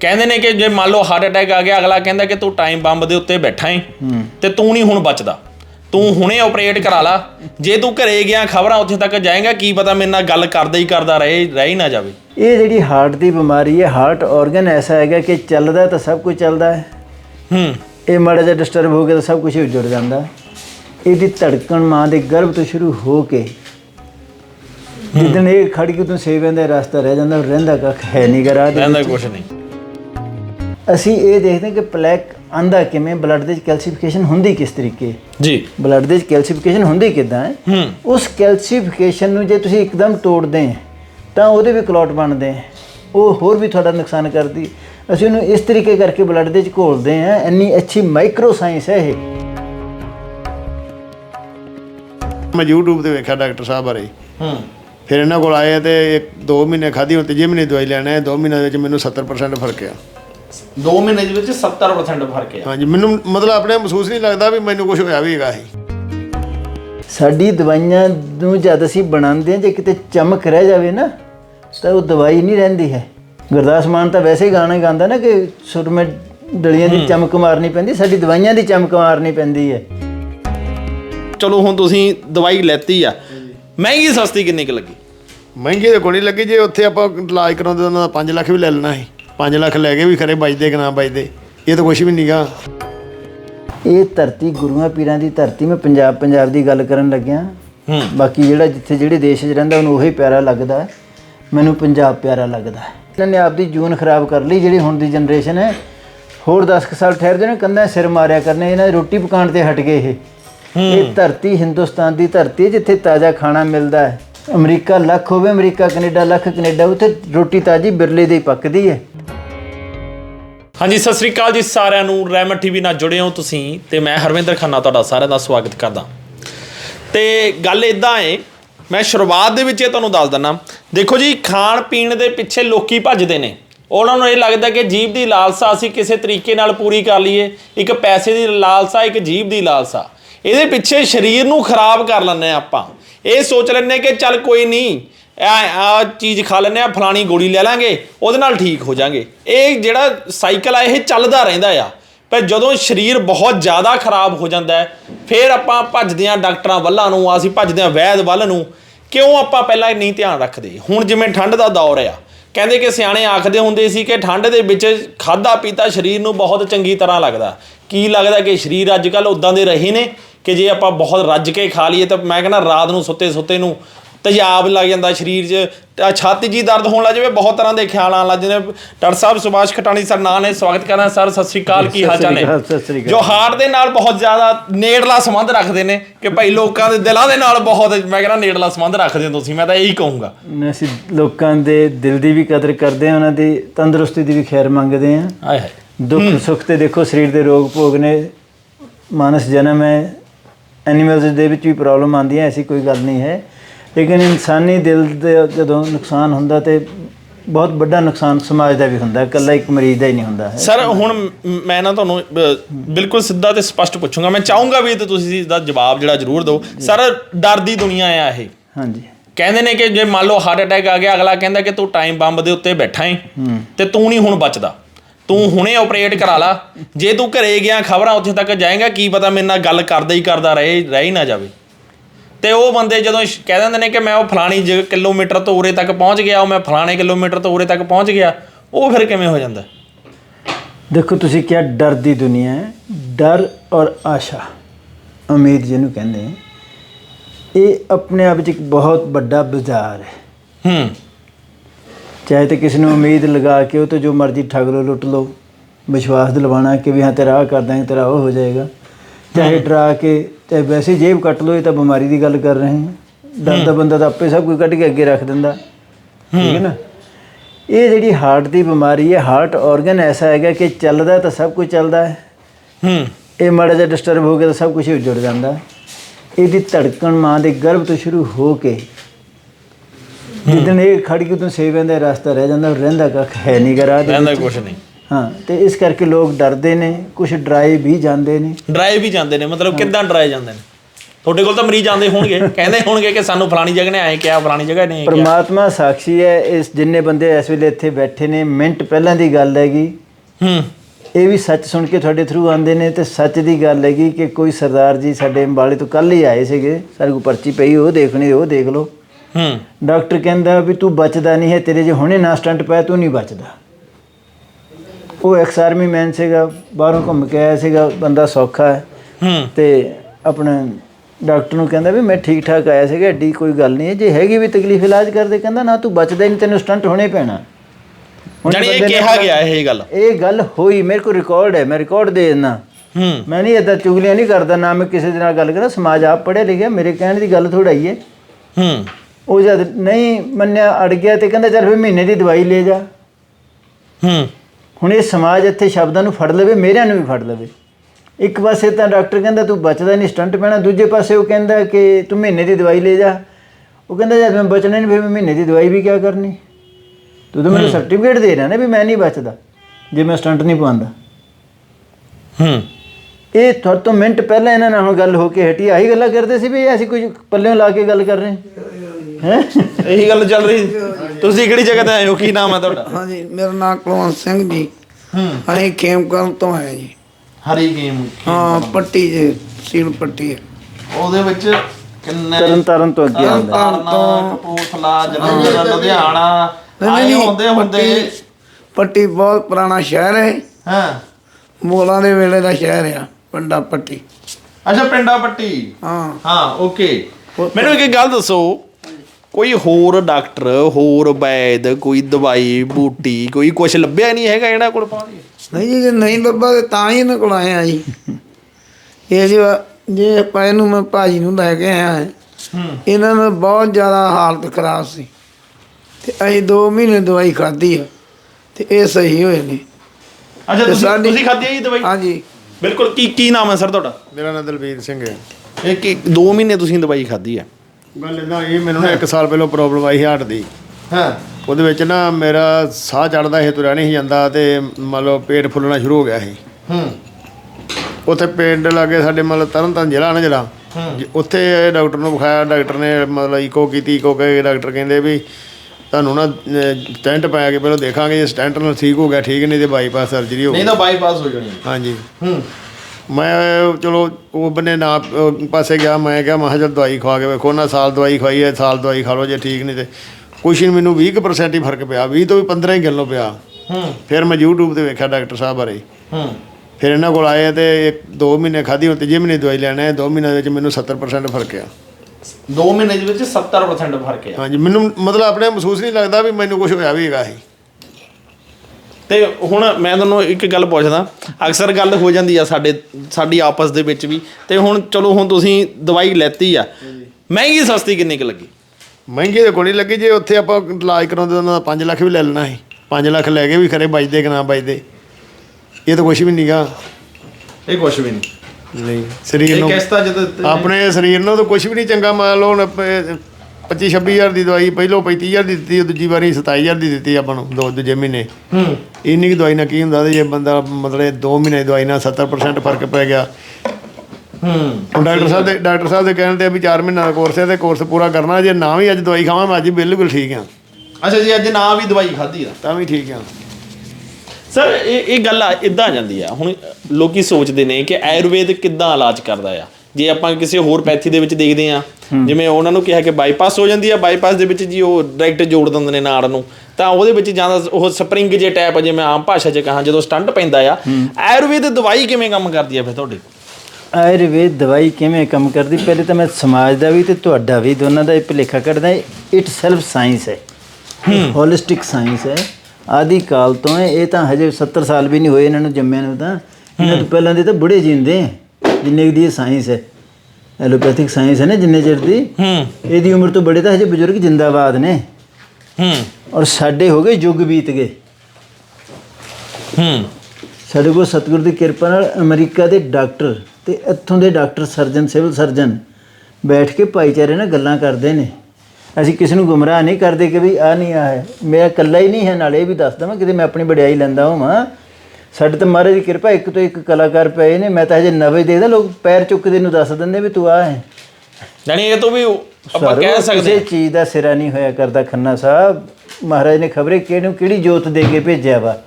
ਕਹਿੰਦੇ ਨੇ ਕਿ ਜੇ ਮੰਨ ਲਓ ਹਾਰਟ ਅਟੈਕ ਆ ਗਿਆ ਅਗਲਾ ਕਹਿੰਦਾ ਕਿ ਤੂੰ ਟਾਈਮ ਬੰਬ ਦੇ ਉੱਤੇ ਬੈਠਾ ਏ ਤੇ ਤੂੰ ਨਹੀਂ ਹੁਣ ਬਚਦਾ। ਤੂੰ ਹੁਣੇ ਆਪਰੇਟ ਕਰਾ ਲਾ। ਜੇ ਤੂੰ ਘਰੇ ਗਿਆ ਖਬਰਾਂ ਉੱਥੇ ਤੱਕ ਜਾਏਗਾ ਕੀ ਪਤਾ ਮੇਰੇ ਨਾਲ ਗੱਲ ਕਰਦਾ ਹੀ ਕਰਦਾ ਰਹੇ ਰਹਿ ਹੀ ਨਾ ਜਾਵੇ। ਇਹ ਜਿਹੜੀ ਹਾਰਟ ਦੀ ਬਿਮਾਰੀ ਹੈ ਹਾਰਟ ਆਰਗਨ ਐਸਾ ਹੈਗਾ ਕਿ ਚੱਲਦਾ ਤਾਂ ਸਭ ਕੁਝ ਚੱਲਦਾ ਹੈ। ਹੂੰ। ਇਹ ਮਾੜਾ ਜਿਹਾ ਡਿਸਟਰਬ ਹੋ ਗਿਆ ਤਾਂ ਸਭ ਕੁਝ ਉੱਜੜ ਜਾਂਦਾ। ਇਹਦੀ ਧੜਕਣ ਮਾਂ ਦੇ ਗਰਭ ਤੋਂ ਸ਼ੁਰੂ ਹੋ ਕੇ ਜਿੱਦਣ ਇਹ ਖੜ ਕੇ ਤੂੰ ਸੇਵਿਆਂ ਦਾ ਰਸਤਾ ਰਹਿ ਜਾਂਦਾ ਰਹਿੰਦਾ ਕੱਖ ਹੈ ਨਹੀਂ ਗਰਾ ਦੇ ਰਹਿੰਦਾ ਕੁਛ ਨਹੀਂ ਅਸੀਂ ਇਹ ਦੇਖਦੇ ਹਾਂ ਕਿ ਪਲੈਕ ਆਂਦਾ ਕਿਵੇਂ ਬਲੱਡ ਦੇ ਵਿੱਚ ਕੈਲਸੀਫਿਕੇਸ਼ਨ ਹੁੰਦੀ ਕਿਸ ਤਰੀਕੇ? ਜੀ। ਬਲੱਡ ਦੇ ਵਿੱਚ ਕੈਲਸੀਫਿਕੇਸ਼ਨ ਹੁੰਦੀ ਕਿਦਾਂ ਹੈ? ਹੂੰ। ਉਸ ਕੈਲਸੀਫਿਕੇਸ਼ਨ ਨੂੰ ਜੇ ਤੁਸੀਂ ਇੱਕਦਮ ਤੋੜਦੇ ਹੈ ਤਾਂ ਉਹਦੇ ਵੀ ਕਲੌਟ ਬਣਦੇ ਉਹ ਹੋਰ ਵੀ ਤੁਹਾਡਾ ਨੁਕਸਾਨ ਕਰਦੀ। ਅਸੀਂ ਉਹਨੂੰ ਇਸ ਤਰੀਕੇ ਕਰਕੇ ਬਲੱਡ ਦੇ ਵਿੱਚ ਘੋਲਦੇ ਹਾਂ ਇੰਨੀ ਅੱਛੀ ਮਾਈਕਰੋ ਸਾਇੰਸ ਹੈ ਇਹ। ਮੈਂ YouTube ਤੇ ਵੇਖਿਆ ਡਾਕਟਰ ਸਾਹਿਬ ਬਾਰੇ। ਹੂੰ। ਫਿਰ ਇਹਨਾਂ ਕੋਲ ਆਏ ਤੇ ਇੱਕ 2 ਮਹੀਨੇ ਖਾਧੀ ਹੁਣ ਤੀਜੇ ਮਹੀਨੇ ਦਵਾਈ ਲੈਣਾ ਹੈ 2 ਮਹੀਨਿਆਂ ਦੇ ਵਿੱਚ ਮੈਨੂੰ 70% ਫ਼ਰਕ ਆ। 2 ਮਹੀਨੇ ਦੇ ਵਿੱਚ 70% ਫ਼ਰਕ ਹੈ ਹਾਂਜੀ ਮੈਨੂੰ ਮਤਲਬ ਆਪਣੇ ਮਹਿਸੂਸ ਨਹੀਂ ਲੱਗਦਾ ਵੀ ਮੈਨੂੰ ਕੁਝ ਹੋਇਆ ਵੀ ਹੈਗਾ ਇਹ ਸਾਡੀ ਦਵਾਈਆਂ ਨੂੰ ਜਦ ਅਸੀਂ ਬਣਾਉਂਦੇ ਹਾਂ ਜੇ ਕਿਤੇ ਚਮਕ ਰਹਿ ਜਾਵੇ ਨਾ ਤਾਂ ਉਹ ਦਵਾਈ ਨਹੀਂ ਰਹਿੰਦੀ ਹੈ। ਗੁਰਦਾਸ ਮਾਨ ਤਾਂ ਵੈਸੇ ਹੀ ਗਾਣਾ ਗਾਉਂਦਾ ਨਾ ਕਿ ਸੁਰਮੇ ਡਲੀਆਂ ਦੀ ਚਮਕ ਮਾਰਨੀ ਪੈਂਦੀ ਸਾਡੀ ਦਵਾਈਆਂ ਦੀ ਚਮਕ ਮਾਰਨੀ ਪੈਂਦੀ ਹੈ। ਚਲੋ ਹੁਣ ਤੁਸੀਂ ਦਵਾਈ ਲੈਤੀ ਆ। ਮਹਿੰਗੀ ਸਸਤੀ ਕਿੰਨੀ ਕੁ ਲੱਗੀ? ਮਹਿੰਗੀ ਤੇ ਕੋਈ ਨਹੀਂ ਲੱਗੀ ਜੇ ਉੱਥੇ ਆਪਾਂ ਇਲਾਜ ਕਰਾਉਂਦੇ ਉਹਨਾਂ ਦਾ 5 ਲੱਖ ਵੀ ਲੈ ਲੈਣਾ ਸੀ। 5 ਲੱਖ ਲੈ ਕੇ ਵੀ ਖਰੇ ਬਚਦੇ ਕਿ ਨਾ ਬਚਦੇ ਇਹ ਤਾਂ ਕੁਝ ਵੀ ਨਹੀਂਗਾ ਇਹ ਧਰਤੀ ਗੁਰੂਆਂ ਪੀਰਾਂ ਦੀ ਧਰਤੀ ਮੈਂ ਪੰਜਾਬ ਪੰਜਾਬ ਦੀ ਗੱਲ ਕਰਨ ਲੱਗਿਆ। ਹੂੰ। ਬਾਕੀ ਜਿਹੜਾ ਜਿੱਥੇ ਜਿਹੜੇ ਦੇਸ਼ 'ਚ ਰਹਿੰਦਾ ਉਹਨੂੰ ਉਹੀ ਪਿਆਰਾ ਲੱਗਦਾ। ਮੈਨੂੰ ਪੰਜਾਬ ਪਿਆਰਾ ਲੱਗਦਾ। ਇਹਨਾਂ ਨੇ ਆਪਦੀ ਜੂਨ ਖਰਾਬ ਕਰ ਲਈ ਜਿਹੜੀ ਹੁਣ ਦੀ ਜਨਰੇਸ਼ਨ ਹੈ। ਹੋਰ 10 ਕੁ ਸਾਲ ਠਹਿਰ ਜਾਣੇ ਕੰਧਾਂ ਸਿਰ ਮਾਰਿਆ ਕਰਨੇ ਇਹਨਾਂ ਦੀ ਰੋਟੀ ਪਕਾਉਣ ਤੇ ਹਟ ਗਏ ਇਹ। ਇਹ ਧਰਤੀ ਹਿੰਦੁਸਤਾਨ ਦੀ ਧਰਤੀ ਹੈ ਜਿੱਥੇ ਤਾਜ਼ਾ ਖਾਣਾ ਮਿਲਦਾ ਹੈ। ਅਮਰੀਕਾ ਲੱਖ ਹੋਵੇ ਅਮਰੀਕਾ ਕੈਨੇਡਾ ਲੱਖ ਕੈਨੇਡਾ ਉੱਥੇ ਰੋਟੀ ਤਾਜ਼ੀ ਬਿਰਲੇ ਦੀ ਪੱਕਦੀ ਹੈ। ਹਾਂਜੀ, ਸਤਿ ਸ੍ਰੀ ਅਕਾਲ ਜੀ ਸਾਰਿਆਂ ਨੂੰ। ਰਹਿਮਤ ਟੀਵੀ ਨਾਲ ਜੁੜੇ ਹੋ ਤੁਸੀਂ ਤੇ ਮੈਂ ਹਰਵਿੰਦਰ ਖੰਨਾ ਤੁਹਾਡਾ ਸਾਰਿਆਂ ਦਾ ਸਵਾਗਤ ਕਰਦਾ। ਤੇ ਗੱਲ ਇਦਾਂ ਏ, ਮੈਂ ਸ਼ੁਰੂਆਤ ਦੇ ਵਿੱਚ ਇਹ ਤੁਹਾਨੂੰ ਦੱਸ ਦਿੰਨਾ। ਦੇਖੋ ਜੀ, ਖਾਣ ਪੀਣ ਦੇ ਪਿੱਛੇ ਲੋਕੀ ਭੱਜਦੇ ਨੇ। ਉਹਨਾਂ ਨੂੰ ਇਹ ਲੱਗਦਾ ਕਿ ਜੀਭ ਦੀ ਲਾਲਸਾ ਅਸੀਂ ਕਿਸੇ ਤਰੀਕੇ ਨਾਲ ਪੂਰੀ ਕਰ ਲਈਏ। ਇੱਕ ਪੈਸੇ ਦੀ ਲਾਲਸਾ, ਇੱਕ ਜੀਭ ਦੀ ਲਾਲਸਾ। ਇਹਦੇ ਪਿੱਛੇ ਸਰੀਰ ਨੂੰ ਖਰਾਬ ਕਰ ਲੈਂਦੇ ਹਾਂ ਆਪਾਂ। ਇਹ ਸੋਚ ਲੈਂਦੇ ਹਾਂ ਕਿ ਚੱਲ ਕੋਈ ਨਹੀਂ ਆ ਚੀਜ਼ ਖਾ ਲੈਂਦੇ ਆ, ਫਲਾਣੀ ਗੋਲੀ ਲੈ ਲਾਂਗੇ, ਉਹਦੇ ਨਾਲ ਠੀਕ ਹੋ ਜਾਾਂਗੇ। ਇਹ ਜਿਹੜਾ ਸਾਈਕਲ ਆ, ਇਹ ਚੱਲਦਾ ਰਹਿੰਦਾ ਆ। ਪਰ ਜਦੋਂ ਸਰੀਰ ਬਹੁਤ ਜ਼ਿਆਦਾ ਖਰਾਬ ਹੋ ਜਾਂਦਾ ਹੈ, ਫਿਰ ਆਪਾਂ ਭੱਜਦੇ ਹਾਂ ਡਾਕਟਰਾਂ ਵੱਲਾਂ ਨੂੰ, ਅਸੀਂ ਭੱਜਦੇ ਹਾਂ ਵੈਦ ਵੱਲ ਨੂੰ, ਕਿਉਂ ਆਪਾਂ ਪਹਿਲਾਂ ਨਹੀਂ ਧਿਆਨ ਰੱਖਦੇ? ਹੁਣ ਜਿਵੇਂ ਠੰਡ ਦਾ ਦੌਰ ਆ, ਕਹਿੰਦੇ ਕਿ ਸਿਆਣੇ ਆਖਦੇ ਹੁੰਦੇ ਸੀ ਕਿ ਠੰਡ ਦੇ ਵਿੱਚ ਖਾਦਾ ਪੀਤਾ ਸਰੀਰ ਨੂੰ ਬਹੁਤ ਚੰਗੀ ਤਰ੍ਹਾਂ ਲੱਗਦਾ। ਕੀ ਲੱਗਦਾ ਕਿ ਸਰੀਰ ਅੱਜ ਕੱਲ ਉਦਾਂ ਦੇ ਰਹੇ ਨੇ ਕਿ ਜੇ ਆਪਾਂ ਬਹੁਤ ਰੱਜ ਕੇ ਖਾ ਲਈਏ ਤਾਂ ਮੈਂ ਕਹਿੰਦਾ ਰਾਤ ਨੂੰ ਸੁੱਤੇ ਸੁੱਤੇ ਨੂੰ ਤੇਜ਼ਾਬ ਲੱਗ ਜਾਂਦਾ ਸਰੀਰ 'ਚ ਛਾਤੀ ਜੀ ਦਰਦ ਹੋਣ ਲੱਗ ਜਾਵੇ ਬਹੁਤ ਤਰ੍ਹਾਂ ਦੇ ਖਿਆਲ ਆਉਣ ਲੱਗ ਜਾਂਦੇ। ਡਾਕਟਰ ਸਾਹਿਬ ਸੁਭਾਸ਼ ਖਟਾਣੀ ਸਰ ਨਾਂ ਨੇ ਸਵਾਗਤ ਕਰਨਾ ਸਰ ਸਤਿ ਸ੍ਰੀ ਅਕਾਲ ਕੀ ਹਾਲ ਚਾਲ ਨੇ। ਜੋ ਹਾਰਟ ਦੇ ਨਾਲ ਬਹੁਤ ਜ਼ਿਆਦਾ ਨੇੜਲਾ ਸੰਬੰਧ ਰੱਖਦੇ ਨੇ ਕਿ ਭਾਈ ਲੋਕਾਂ ਦੇ ਦਿਲਾਂ ਦੇ ਨਾਲ ਬਹੁਤ ਮੈਂ ਕਹਿੰਦਾ ਨੇੜਲਾ ਸੰਬੰਧ ਰੱਖਦੇ ਹੋ ਤੁਸੀਂ ਮੈਂ ਤਾਂ ਇਹੀ ਕਹੂੰਗਾ। ਅਸੀਂ ਲੋਕਾਂ ਦੇ ਦਿਲ ਦੀ ਵੀ ਕਦਰ ਕਰਦੇ ਹਾਂ ਉਹਨਾਂ ਦੀ ਤੰਦਰੁਸਤੀ ਦੀ ਵੀ ਖੈਰ ਮੰਗਦੇ ਹਾਂ। ਆਏ ਹਾਏ। ਦੁੱਖ ਸੁੱਖ ਤੇ ਦੇਖੋ ਸਰੀਰ ਦੇ ਰੋਗ ਭੋਗ ਨੇ ਮਾਨਸ ਜਨਮ ਹੈ ਐਨੀਮਲਸ ਦੇ ਵਿੱਚ ਵੀ ਪ੍ਰੋਬਲਮ ਆਉਂਦੀ ਹੈ ਐਸੀ ਕੋਈ ਗੱਲ ਨਹੀਂ ਹੈ। ਲੇਕਿਨ ਇਨਸਾਨੀ ਦਿਲ ਦੇ ਜਦੋਂ ਨੁਕਸਾਨ ਹੁੰਦਾ ਤੇ ਬਹੁਤ ਵੱਡਾ ਨੁਕਸਾਨ ਸਮਾਜ ਦਾ ਵੀ ਹੁੰਦਾ ਹੈ ਇਕੱਲਾ ਇੱਕ ਮਰੀਜ਼ ਦਾ ਹੀ ਨਹੀਂ ਹੁੰਦਾ। ਹੈ ਸਰ ਹੁਣ ਮ- ਨਾ ਤੁਹਾਨੂੰ ਬਿਲਕੁਲ ਸਿੱਧਾ ਤੇ ਸਪਸ਼ਟ ਪੁੱਛੂੰਗਾ। ਮੈਂ ਚਾਹੂੰਗਾ ਵੀ ਤੇ ਤੁਸੀਂ ਇਸਦਾ ਜਵਾਬ ਜਿਹੜਾ ਜ਼ਰੂਰ ਦਿਓ। ਸਰ ਡਰ ਦੀ ਦੁਨੀਆ ਆ ਇਹ। ਹਾਂਜੀ। ਕਹਿੰਦੇ ਨੇ ਕਿ ਜੇ ਮੰਨ ਲਓ ਹਾਰਟ ਅਟੈਕ ਆ ਗਿਆ ਅਗਲਾ ਕਹਿੰਦਾ ਕਿ ਤੂੰ ਟਾਈਮ ਬੰਬ ਦੇ ਉੱਤੇ ਬੈਠਾ ਏ। ਤੇ ਤੂੰ ਨਹੀਂ ਹੁਣ ਬਚਦਾ। ਤੂੰ ਹੁਣੇ ਆਪਰੇਟ ਕਰਾ ਲਾ। ਜੇ ਤੂੰ ਘਰੇ ਗਿਆ ਖਬਰਾਂ ਉੱਥੇ ਤੱਕ ਜਾਏਗਾ ਕੀ ਪਤਾ ਮੇਰੇ ਨਾਲ ਗੱਲ ਕਰਦਾ ਹੀ ਕਰਦਾ ਰਹੇ ਰਹਿ ਹੀ ਨਾ ਜਾਵੇ। ਤੇ ਉਹ ਬੰਦੇ ਜਦੋਂ ਕਹਿ ਦਿੰਦੇ ਨੇ ਕਿ ਮੈਂ ਉਹ ਫਲਾਣੀ ਕਿਲੋਮੀਟਰ ਤੋਂ ਉਰੇ ਤੱਕ ਪਹੁੰਚ ਗਿਆ ਉਹ ਮੈਂ ਫਲਾਣੇ ਕਿਲੋਮੀਟਰ ਤੋਂ ਉਰੇ ਤੱਕ ਪਹੁੰਚ ਗਿਆ ਉਹ ਫਿਰ ਕਿਵੇਂ ਹੋ ਜਾਂਦਾ? ਦੇਖੋ ਤੁਸੀਂ ਕਿਹਾ ਡਰ ਦੀ ਦੁਨੀਆ ਹੈ ਡਰ ਔਰ ਆਸ਼ਾ ਉਮੀਦ ਜਿਹਨੂੰ ਕਹਿੰਦੇ ਇਹ ਆਪਣੇ ਆਪ ਵਿੱਚ ਇੱਕ ਬਹੁਤ ਵੱਡਾ ਬਾਜ਼ਾਰ ਹੈ। ਹੂੰ। ਚਾਹੇ ਤੇ ਕਿਸੇ ਨੂੰ ਉਮੀਦ ਲਗਾ ਕੇ ਉਹ ਤੋਂ ਜੋ ਮਰਜ਼ੀ ਠੱਗ ਲੋ ਲੁੱਟ ਲੋ ਵਿਸ਼ਵਾਸ ਦਿਲਵਾਣਾ ਕਿ ਵੀ ਹਾਂ ਤੇਰਾ ਆਹ ਕਰ ਦਾਂਗੇ ਤੇਰਾ ਉਹ ਹੋ ਜਾਏਗਾ। ਚਾਹੇ ਡਰਾ ਕੇ ਚਾਹੇ ਵੈਸੇ ਜੇਬ ਕੱਟ ਲੋ ਇਹ ਤਾਂ ਬਿਮਾਰੀ ਦੀ ਗੱਲ ਕਰ ਰਹੇ ਹਾਂ। ਡਰ ਦਾ ਬੰਦਾ ਤਾਂ ਆਪੇ ਸਭ ਕੁਝ ਕੱਢ ਕੇ ਅੱਗੇ ਰੱਖ ਦਿੰਦਾ। ਠੀਕ ਹੈ ਨਾ? ਇਹ ਜਿਹੜੀ ਹਾਰਟ ਦੀ ਬਿਮਾਰੀ ਹੈ ਹਾਰਟ ਆਰਗਨ ਐਸਾ ਹੈਗਾ ਕਿ ਚੱਲਦਾ ਤਾਂ ਸਭ ਕੁਝ ਚੱਲਦਾ ਹੈ। ਹੂੰ। ਇਹ ਮਾੜਾ ਜਿਹਾ ਡਿਸਟਰਬ ਹੋ ਗਿਆ ਤਾਂ ਸਭ ਕੁਝ ਹੀ ਉੱਜੜ ਜਾਂਦਾ। ਇਹਦੀ ਧੜਕਣ ਮਾਂ ਦੇ ਗਰਭ ਤੋਂ ਸ਼ੁਰੂ ਹੋ ਕੇ ਜਿੱਦਣ ਇਹ ਖੜ ਕੇ ਤੂੰ ਸੇਵਿਆਂ ਦਾ ਰਸਤਾ ਰਹਿ ਜਾਂਦਾ ਰਹਿੰਦਾ ਕੱਖ ਹੈ ਨਹੀਂ ਗਰਾ ਦੇ ਰਹਿੰਦਾ ਕੁਝ ਨਹੀਂ ਹਾਂ ਤੇ ਇਸ ਕਰਕੇ ਲੋਕ ਡਰਦੇ ਨੇ ਕੁਝ ਡਰਾਏ ਵੀ ਜਾਂਦੇ ਨੇ। ਡਰਾਈਵ ਵੀ ਜਾਂਦੇ ਨੇ ਮਤਲਬ ਕਿੱਦਾਂ ਡਰਾਏ ਜਾਂਦੇ ਨੇ? ਤੁਹਾਡੇ ਕੋਲ ਤਾਂ ਮਰੀਜ਼ ਆਉਂਦੇ ਹੋਣਗੇ ਕਹਿੰਦੇ ਹੋਣਗੇ ਕਿ ਸਾਨੂੰ ਫਲਾਣੀ ਜਗ੍ਹਾ ਨੇ ਐਂ ਕਿਹਾ ਫਲਾਣੀ ਜਗ੍ਹਾ ਨੇ ਪਰਮਾਤਮਾ ਸਾਖੀ ਹੈ ਇਸ ਜਿੰਨੇ ਬੰਦੇ ਇਸ ਵੇਲੇ ਇੱਥੇ ਬੈਠੇ ਨੇ ਮਿੰਟ ਪਹਿਲਾਂ ਦੀ ਗੱਲ ਹੈਗੀ। ਹੂੰ। ਇਹ ਵੀ ਸੱਚ ਸੁਣ ਕੇ ਤੁਹਾਡੇ ਥਰੂ ਆਉਂਦੇ ਨੇ ਤੇ ਸੱਚ ਦੀ ਗੱਲ ਹੈਗੀ ਕਿ ਕੋਈ ਸਰਦਾਰ ਜੀ ਸਾਡੇ ਅੰਬਾਲੇ ਤੋਂ ਕੱਲ ਹੀ ਆਏ ਸੀਗੇ ਸਾਡੇ ਕੋਲ ਪਰਚੀ ਪਈ ਉਹ ਦੇਖਣੀ ਉਹ ਦੇਖ ਲਓ। ਹੂੰ। ਡਾਕਟਰ ਕਹਿੰਦਾ ਵੀ ਤੂੰ ਬਚਦਾ ਨਹੀਂ ਹੈ ਤੇਰੇ ਜੇ ਹੁਣੇ ਨਾ ਸਟੰਟ ਪਿਆ ਤੂੰ ਨਹੀਂ ਬਚਦਾ। ਉਹ ਐਕਸ ਆਰਮੀ ਮੈਨ ਸੀਗਾ ਬਾਹਰੋਂ ਘੁੰਮ ਕੇ ਆਇਆ ਸੀਗਾ ਬੰਦਾ ਸੌਖਾ ਹੈ। ਹੂੰ। ਤੇ ਆਪਣੇ ਡਾਕਟਰ ਨੂੰ ਕਹਿੰਦਾ ਵੀ ਮੈਂ ਠੀਕ ਠਾਕ ਆਇਆ ਸੀਗਾ ਐਡੀ ਕੋਈ ਗੱਲ ਨਹੀਂ ਹੈ। ਜੇ ਹੈਗੀ ਵੀ ਤਕਲੀਫ ਇਲਾਜ ਕਰਦੇ ਕਹਿੰਦਾ ਨਾ ਤੂੰ ਬਚਦਾ ਹੀ ਨਹੀਂ ਤੈਨੂੰ ਸਟੰਟ ਹੋਣੇ ਪੈਣਾ। ਜਾਨੀ ਇਹ ਕਿਹਾ ਗਿਆ ਇਹ ਗੱਲ। ਇਹ ਗੱਲ ਹੋਈ ਮੇਰੇ ਕੋਲ ਰਿਕਾਰਡ ਹੈ ਮੈਂ ਰਿਕਾਰਡ ਦੇ ਦਿੰਦਾ। ਹੂੰ। ਮੈਂ ਨਹੀਂ ਇਦਾਂ ਚੁਗਲੀਆਂ ਨਹੀਂ ਕਰਦਾ ਨਾ ਮੈਂ ਕਿਸੇ ਦੇ ਨਾਲ ਗੱਲ ਕਰਦਾ ਸਮਾਜ ਆਪ ਪੜ੍ਹਿਆ ਲਿਖਿਆ ਮੇਰੇ ਕਹਿਣ ਦੀ ਗੱਲ ਥੋੜਾ ਹੀ ਹੈ। ਹੂੰ। ਉਹ ਜਦ ਨਹੀਂ ਮੰਨਿਆ ਅੜ ਗਿਆ ਤੇ ਕਹਿੰਦਾ ਚੱਲ ਫਿਰ ਮਹੀਨੇ ਦੀ ਦਵਾਈ ਲੈ ਜਾ। ਹੂੰ। ਹੁਣ ਇਹ ਸਮਾਜ ਇੱਥੇ ਸ਼ਬਦਾਂ ਨੂੰ ਫੜ ਲਵੇ ਮੇਰਿਆਂ ਨੂੰ ਵੀ ਫੜ ਲਵੇ। ਇੱਕ ਪਾਸੇ ਤਾਂ ਡਾਕਟਰ ਕਹਿੰਦਾ ਤੂੰ ਬਚਦਾ ਨਹੀਂ ਸਟੰਟ ਪੈਣਾ ਦੂਜੇ ਪਾਸੇ ਉਹ ਕਹਿੰਦਾ ਕਿ ਤੂੰ ਮਹੀਨੇ ਦੀ ਦਵਾਈ ਲੈ ਜਾ। ਉਹ ਕਹਿੰਦਾ ਜਦ ਮੈਂ ਬਚਣਾ ਨਹੀਂ ਫਿਰ ਮੈਂ ਮਹੀਨੇ ਦੀ ਦਵਾਈ ਵੀ ਕਿਆ ਕਰਨੀ? ਤੂੰ ਤਾਂ ਮੈਨੂੰ ਸਰਟੀਫਿਕੇਟ ਦੇ ਰਿਹਾ ਨਾ ਵੀ ਮੈਂ ਨਹੀਂ ਬਚਦਾ ਜੇ ਮੈਂ ਸਟੰਟ ਨਹੀਂ ਪਵਾਉਂਦਾ ਹੂੰ। ਇਹ ਤੁਹਾਡੇ ਤੋਂ ਮਿੰਟ ਪਹਿਲਾਂ ਇਹਨਾਂ ਨਾਲ ਗੱਲ ਹੋ ਕੇ ਹਟੀ ਆਹੀ ਗੱਲਾਂ ਕਰਦੇ ਸੀ ਵੀ ਅਸੀਂ ਕੁਝ ਪੱਲਿਓਂ ਲਾ ਕੇ ਗੱਲ ਕਰ ਰਹੇ ਹੈ। ਇਹੀ ਗੱਲ ਚੱਲ ਰਹੀ? ਤੁਸੀਂ ਕਿਹੜੀ ਜਗ੍ਹਾ ਤੇ ਆਏ ਹੋ? ਕੀ ਨਾਮ ਹੈ ਤੁਹਾਡਾ? ਹਾਂਜੀ ਮੇਰਾ ਨਾਮ ਕੁਲਵੰਤ ਸਿੰਘ ਜੀ। ਹੂੰ। ਅਸੀਂ ਖੇਮਕਰਨ ਤੋਂ ਆਏ ਜੀ। ਹਰੀ ਗੇਮ ਹਾਂ ਪੱਟੀ ਜੀ ਸੀਲ ਪੱਟੀ ਹੈ। ਉਹਦੇ ਵਿੱਚ ਕਿੰਨੇ ਤਰਨ ਤਾਰਨ ਤੋਂ ਅੱਗੇ ਆਉਂਦਾ। ਤਰਨਾ ਕਪੂਰਥਲਾ ਜਲੰਧਰ ਲੁਧਿਆਣਾ ਨਹੀਂ, ਆਏ ਨਹੀਂ, ਹੁੰਦੇ ਹੁੰਦੇ ਪੱਟੀ- ਪੱਟੀ ਬਹੁਤ ਪੁਰਾਣਾ ਸ਼ਹਿਰ ਹੈ। ਹਾਂ। ਮੋਲਾਂ ਦੇ ਵੇਲੇ ਦਾ ਸ਼ਹਿਰ ਆ ਪਿੰਡਾ ਪੱਟੀ। ਅੱਛਾ ਪਿੰਡਾ ਪੱਟੀ। ਹਾਂ। ਹਾਂ ਓਕੇ ਮੈਨੂੰ ਇੱਕ ਗੱਲ ਦੱਸੋ ਕੋਈ ਹੋਰ ਡਾਕਟਰ ਹੋਰ ਵੈਦ ਕੋਈ ਦਵਾਈ ਬੂਟੀ ਕੋਈ ਕੁਝ ਲੱਭਿਆ ਨਹੀਂ ਹੈਗਾ ਇਹਨਾਂ ਕੋਲ ਪਹੁੰਚ ਨਹੀਂ ਜੀ ਜੇ ਨਹੀਂ ਲੱਭਾ ਤੇ ਤਾਂ ਹੀ ਇਹਨਾਂ ਕੋਲ ਆਏ ਆ ਜੀ। ਇਹ ਜੀ ਜੇ ਆਪਾਂ ਇਹਨੂੰ ਮੈਂ ਭਾਜੀ ਨੂੰ ਲੈ ਕੇ ਆਇਆ ਇਹਨਾਂ ਨੂੰ ਬਹੁਤ ਜ਼ਿਆਦਾ ਹਾਲਤ ਖਰਾਬ ਸੀ। ਤੇ ਅਸੀਂ 2 ਮਹੀਨੇ ਦਵਾਈ ਖਾਧੀ ਆ ਤੇ ਇਹ ਸਹੀ ਹੋਏ ਨੇ। ਅੱਛਾ ਤੁਸੀਂ ਖਾਧੀ ਹੈ ਜੀ ਦਵਾਈ? ਹਾਂਜੀ। ਬਿਲਕੁਲ ਕੀ ਕੀ ਨਾਮ ਹੈ ਸਰ ਤੁਹਾਡਾ? ਮੇਰਾ ਨਾਮ ਦਲਬੀਰ ਸਿੰਘ ਹੈ। ਇਹ ਕੀ 2 ਮਹੀਨੇ ਤੁਸੀਂ ਦਵਾਈ ਖਾਧੀ ਹੈ? ਗੱਲ ਇਦਾਂ ਇਹ ਮੈਨੂੰ ਨਾ ਇੱਕ ਸਾਲ ਪਹਿਲਾਂ ਪ੍ਰੋਬਲਮ ਆਈ ਹਾਰਟ ਦੀ। ਹਾਂ। ਉਹਦੇ ਵਿੱਚ ਨਾ ਮੇਰਾ ਸਾਹ ਚੜਦਾ ਸੀ ਤੁਰਿਆ ਨਹੀਂ ਜਾਂਦਾ ਤੇ ਮੰਨ ਲਓ ਪੇਟ ਫੁੱਲਣਾ ਸ਼ੁਰੂ ਹੋ ਗਿਆ ਸੀ। ਹੂੰ। ਉੱਥੇ ਪਿੰਡ ਲਾਗੇ ਸਾਡੇ ਮਤਲਬ ਤਰਨਤਾਰਨ ਜ਼ਿਲ੍ਹਾ ਨਾ ਜਿਹੜਾ ਉੱਥੇ ਡਾਕਟਰ ਨੂੰ ਵਿਖਾਇਆ ਡਾਕਟਰ ਨੇ ਮਤਲਬ ਇਕੋ ਕੀਤੀ ਇਕੋ ਕੇ ਡਾਕਟਰ ਕਹਿੰਦੇ ਵੀ ਤੁਹਾਨੂੰ ਨਾ ਸਟੈਂਟ ਪਾਇਆ ਕੇ ਪਹਿਲਾਂ ਦੇਖਾਂਗੇ ਜੇ ਸਟੈਂਟ ਨਾਲ ਠੀਕ ਹੋ ਗਿਆ ਠੀਕ ਨਹੀਂ ਤੇ ਬਾਈਪਾਸ ਸਰਜਰੀ ਹੋ ਨਹੀਂ ਤਾਂ ਬਾਈਪਾਸ ਹੋ ਜਾਣੀ। ਹਾਂਜੀ। ਹੂੰ। ਮੈਂ ਚਲੋ ਉਹ ਬੰਨੇ ਨਾ ਪਾਸੇ ਗਿਆ ਮੈਂ ਕਿਹਾ ਮਹਾਂ ਜਦ ਦਵਾਈ ਖਵਾ ਕੇ ਵੇਖੋ ਨਾ ਸਾਲ ਦਵਾਈ ਖਵਾਈ ਹੈ ਸਾਲ ਦਵਾਈ ਖਾ ਲਓ ਜੇ ਠੀਕ ਨਹੀਂ ਤੇ। ਕੁਛ ਨਹੀਂ ਮੈਨੂੰ 20% ਹੀ ਫ਼ਰਕ ਪਿਆ 20 ਤੋਂ ਵੀ 15 ਹੀ ਕਿਲੋ ਪਿਆ। ਹੂੰ। ਫਿਰ ਮੈਂ YouTube ਤੇ ਵੇਖਿਆ ਡਾਕਟਰ ਸਾਹਿਬ ਬਾਰੇ। ਹੂੰ। ਫਿਰ ਇਹਨਾਂ ਕੋਲ ਆਏ ਤੇ ਇੱਕ 2 ਮਹੀਨੇ ਖਾਧੀ ਹੁਣ ਤੀਜੇ ਮਹੀਨੇ ਦਵਾਈ ਲੈਣਾ ਹੈ 2 ਮਹੀਨਿਆਂ ਵਿੱਚ ਮੈਨੂੰ 70% ਫ਼ਰਕ ਆ 2 ਮਹੀਨੇ ਦੇ ਵਿੱਚ 70% ਫ਼ਰਕ ਹੈ ਹਾਂਜੀ ਮੈਨੂੰ ਮਤਲਬ ਆਪਣੇ ਆਪ ਮਹਿਸੂਸ ਨਹੀਂ ਲੱਗਦਾ ਵੀ ਮੈਨੂੰ ਕੁਝ ਹੋਇਆ ਵੀ ਹੈਗਾ ਇਹ ਤੇ ਹੁਣ ਮੈਂ ਤੁਹਾਨੂੰ ਇੱਕ ਗੱਲ ਪੁੱਛਦਾ ਅਕਸਰ ਗੱਲ ਹੋ ਜਾਂਦੀ ਆ ਸਾਡੇ ਸਾਡੀ ਆਪਸ ਦੇ ਵਿੱਚ ਵੀ ਤੇ ਹੁਣ ਚਲੋ ਹੁਣ ਤੁਸੀਂ ਦਵਾਈ ਲੈਤੀ ਆ ਮਹਿੰਗੀ ਸਸਤੀ ਕਿੰਨੀ ਕੁ ਲੱਗੀ? ਮਹਿੰਗੀ ਦੇ ਕੋਈ ਨਹੀਂ ਲੱਗੀ ਜੇ ਉੱਥੇ ਆਪਾਂ ਇਲਾਜ ਕਰਾਉਂਦੇ ਉਹਨਾਂ ਦਾ 5 ਲੱਖ ਵੀ ਲੈ ਲੈਣਾ ਸੀ 5 ਲੱਖ ਲੈ ਕੇ ਵੀ ਖਰੇ ਬਚਦੇ ਕਿ ਨਾ ਬਚਦੇ ਇਹ ਤਾਂ ਕੁਝ ਵੀ ਨਹੀਂਗਾ ਇਹ ਕੁਝ ਵੀ ਨਹੀਂ ਨਹੀਂ ਸਰੀਰ ਨੂੰ ਆਪਣੇ ਸਰੀਰ ਨੂੰ ਤਾਂ ਕੁਝ ਵੀ ਨਹੀਂ ਚੰਗਾ ਮੰਨ ਲਓ ਹੁਣ 25 26000 ਦੀ ਦਵਾਈ ਪਹਿਲੋਂ 35000 ਦੀ ਦਿੱਤੀ ਦੂਜੀ ਵਾਰੀ 27000 ਦੀ ਦਿੱਤੀ ਆਪਾਂ ਨੂੰ ਦੋ ਦੂਜੇ ਮਹੀਨੇ। ਹੂੰ। ਇੰਨੀ ਕੁ ਦਵਾਈ ਨਾਲ ਕੀ ਹੁੰਦਾ ਤੇ ਜੇ ਬੰਦਾ ਮਤਲਬ 2 ਮਹੀਨੇ ਦੀ ਦਵਾਈ ਨਾਲ 70% ਫ਼ਰਕ ਪੈ ਗਿਆ। ਹੂੰ। ਡਾਕਟਰ ਸਾਹਿਬ ਦੇ ਡਾਕਟਰ ਸਾਹਿਬ ਦੇ ਕਹਿਣ ਤੇ ਵੀ 4 ਮਹੀਨਾ ਦਾ ਕੋਰਸ ਹੈ ਤੇ ਕੋਰਸ ਪੂਰਾ ਕਰਨਾ ਜੇ ਨਾ ਵੀ ਅੱਜ ਦਵਾਈ ਖਾਵਾਂ ਮੈਂ ਅੱਜ ਬਿਲਕੁਲ ਠੀਕ ਹਾਂ ਅੱਛਾ ਜੀ ਅੱਜ ਨਾ ਵੀ ਦਵਾਈ ਖਾਧੀ ਆ। ਤਾਂ ਵੀ ਠੀਕ ਹਾਂ ਸਰ ਇਹ ਇਹ ਗੱਲ ਆ ਇਦਾਂ ਜਾਂਦੀ ਆ। ਹੁਣ ਲੋਕੀ ਸੋਚਦੇ ਨੇ ਕਿ ਆਯੁਰਵੇਦ ਕਿੱਦਾਂ ਇਲਾਜ ਕਰਦਾ ਆ। ਜੇ ਆਪਾਂ ਕਿਸੇ ਹੋਰ ਪੈਥੀ ਦੇ ਵਿੱਚ ਦੇਖਦੇ ਆ ਜਿਵੇਂ ਉਹਨਾਂ ਨੂੰ ਕਿਹਾ ਕਿ ਬਾਈਪਾਸ ਹੋ ਜਾਂਦੀ ਆ ਬਾਈਪਾਸ ਦੇ ਵਿੱਚ ਜੀ ਉਹ ਡਾਇਰੈਕਟ ਜੋੜ ਦਿੰਦੇ ਨੇ ਨਾੜ ਨੂੰ। ਤਾਂ ਉਹਦੇ ਵਿੱਚ ਜਾਂ ਉਹ ਸਪਰਿੰਗ ਜੇ ਟੈਪ ਜਿਵੇਂ ਆਮ ਭਾਸ਼ਾ 'ਚ ਕਹਾਂ ਜਦੋਂ ਸਟੰਟ ਪੈਂਦਾ ਆ ਆਯੁਰਵੇਦ ਦਵਾਈ ਕਿਵੇਂ ਕੰਮ ਕਰਦੀ ਆ ਫਿਰ ਤੁਹਾਡੇ? ਆਯੁਰਵੇਦ ਦਵਾਈ ਕਿਵੇਂ ਕੰਮ ਕਰਦੀ? ਪਹਿਲੇ ਤਾਂ ਮੈਂ ਸਮਾਜ ਦਾ ਵੀ ਤੇ ਤੁਹਾਡਾ ਵੀ ਦੋਨਾਂ ਦਾ ਇਹ ਭੁਲੇਖਾ ਕੱਢਦਾ ਇਟ ਸੈਲਫ ਸਾਇੰਸ ਹੈ। ਹੋਲਿਸਟਿਕ ਸਾਇੰਸ ਹੈ ਆਦਿ ਕਾਲ ਤੋਂ ਇਹ ਤਾਂ ਹਜੇ 70 ਸਾਲ ਵੀ ਨਹੀਂ ਹੋਏ ਇਹਨਾਂ ਨੂੰ ਜੰਮਿਆਂ ਨੂੰ ਤਾਂ। ਇਹਨਾਂ ਤੋਂ ਪਹਿਲਾਂ ਦੇ ਤਾਂ ਬੁੜੇ ਜਿੰਦੇ ਜਿੰਨੇ ਦੀ ਸਾਇੰਸ ਹੈ ਐਲੋਪੈਥਿਕ ਸਾਇੰਸ ਹੈ ਨਾ ਜਿੰਨੇ ਚਿਰ ਦੀ ਹੂੰ। ਇਹਦੀ ਉਮਰ ਤੋਂ ਬੜੇ ਤਾਂ ਹਜੇ ਬਜ਼ੁਰਗ ਜਿੰਦਾਬਾਦ ਨੇ। ਹੂੰ। ਔਰ ਸਾਡੇ ਹੋ ਗਏ ਯੁੱਗ ਬੀਤ ਗਏ। ਹੂੰ। ਸਾਡੇ ਕੋਲ ਸਤਿਗੁਰ ਦੀ ਕਿਰਪਾ ਨਾਲ ਅਮਰੀਕਾ ਦੇ ਡਾਕਟਰ ਤੇ ਇੱਥੋਂ ਦੇ ਡਾਕਟਰ ਸਰਜਨ ਸਿਵਲ ਸਰਜਨ ਬੈਠ ਕੇ ਭਾਈਚਾਰੇ ਨਾਲ ਗੱਲਾਂ ਕਰਦੇ ਨੇ। ਅਸੀਂ ਕਿਸੇ ਨੂੰ ਗੁੰਮਰਾਹ ਨਹੀਂ ਕਰਦੇ ਕਿ ਵੀ ਆ ਨਹੀਂ ਆ ਹੈ। ਮੇਰਾ ਇਕੱਲਾ ਹੀ ਨਹੀਂ ਹੈ ਨਾਲੇ ਇਹ ਵੀ ਦੱਸ ਦਵਾਂ ਕਿਤੇ ਮੈਂ ਆਪਣੀ ਵਡਿਆਈ ਲੈਂਦਾ ਹਾਂ ਸਾਡੇ ਤਾਂ ਮਹਾਰਾਜ ਦੀ ਕਿਰਪਾ ਇੱਕ ਤੋਂ ਇੱਕ ਕਲਾਕਾਰ ਪਏ ਨੇ ਮੈਂ ਤਾਂ ਹਜੇ ਨਵੇਂ ਦੇਖਦਾ ਲੋਕ ਪੈਰ ਚੁੱਕਦੇ ਨੂੰ ਦੱਸ ਦਿੰਦੇ ਵੀ ਤੂੰ ਆ ਹੈ। ਜਾਣੀ ਇਹ ਤੋਂ ਵੀ ਆਪਾਂ ਕਹਿ ਸਕਦੇ ਕਿਸੇ ਚੀਜ਼ ਦਾ ਸਿਰਾ ਨਹੀਂ ਹੋਇਆ ਕਰਦਾ ਖੰਨਾ ਸਾਹਿਬ। ਮਹਾਰਾਜ ਨੇ ਖਬਰੇ ਕਿਹਨੂੰ ਕਿਹੜੀ ਜੋਤ ਦੇ ਕੇ ਭੇਜਿਆ ਵਾ?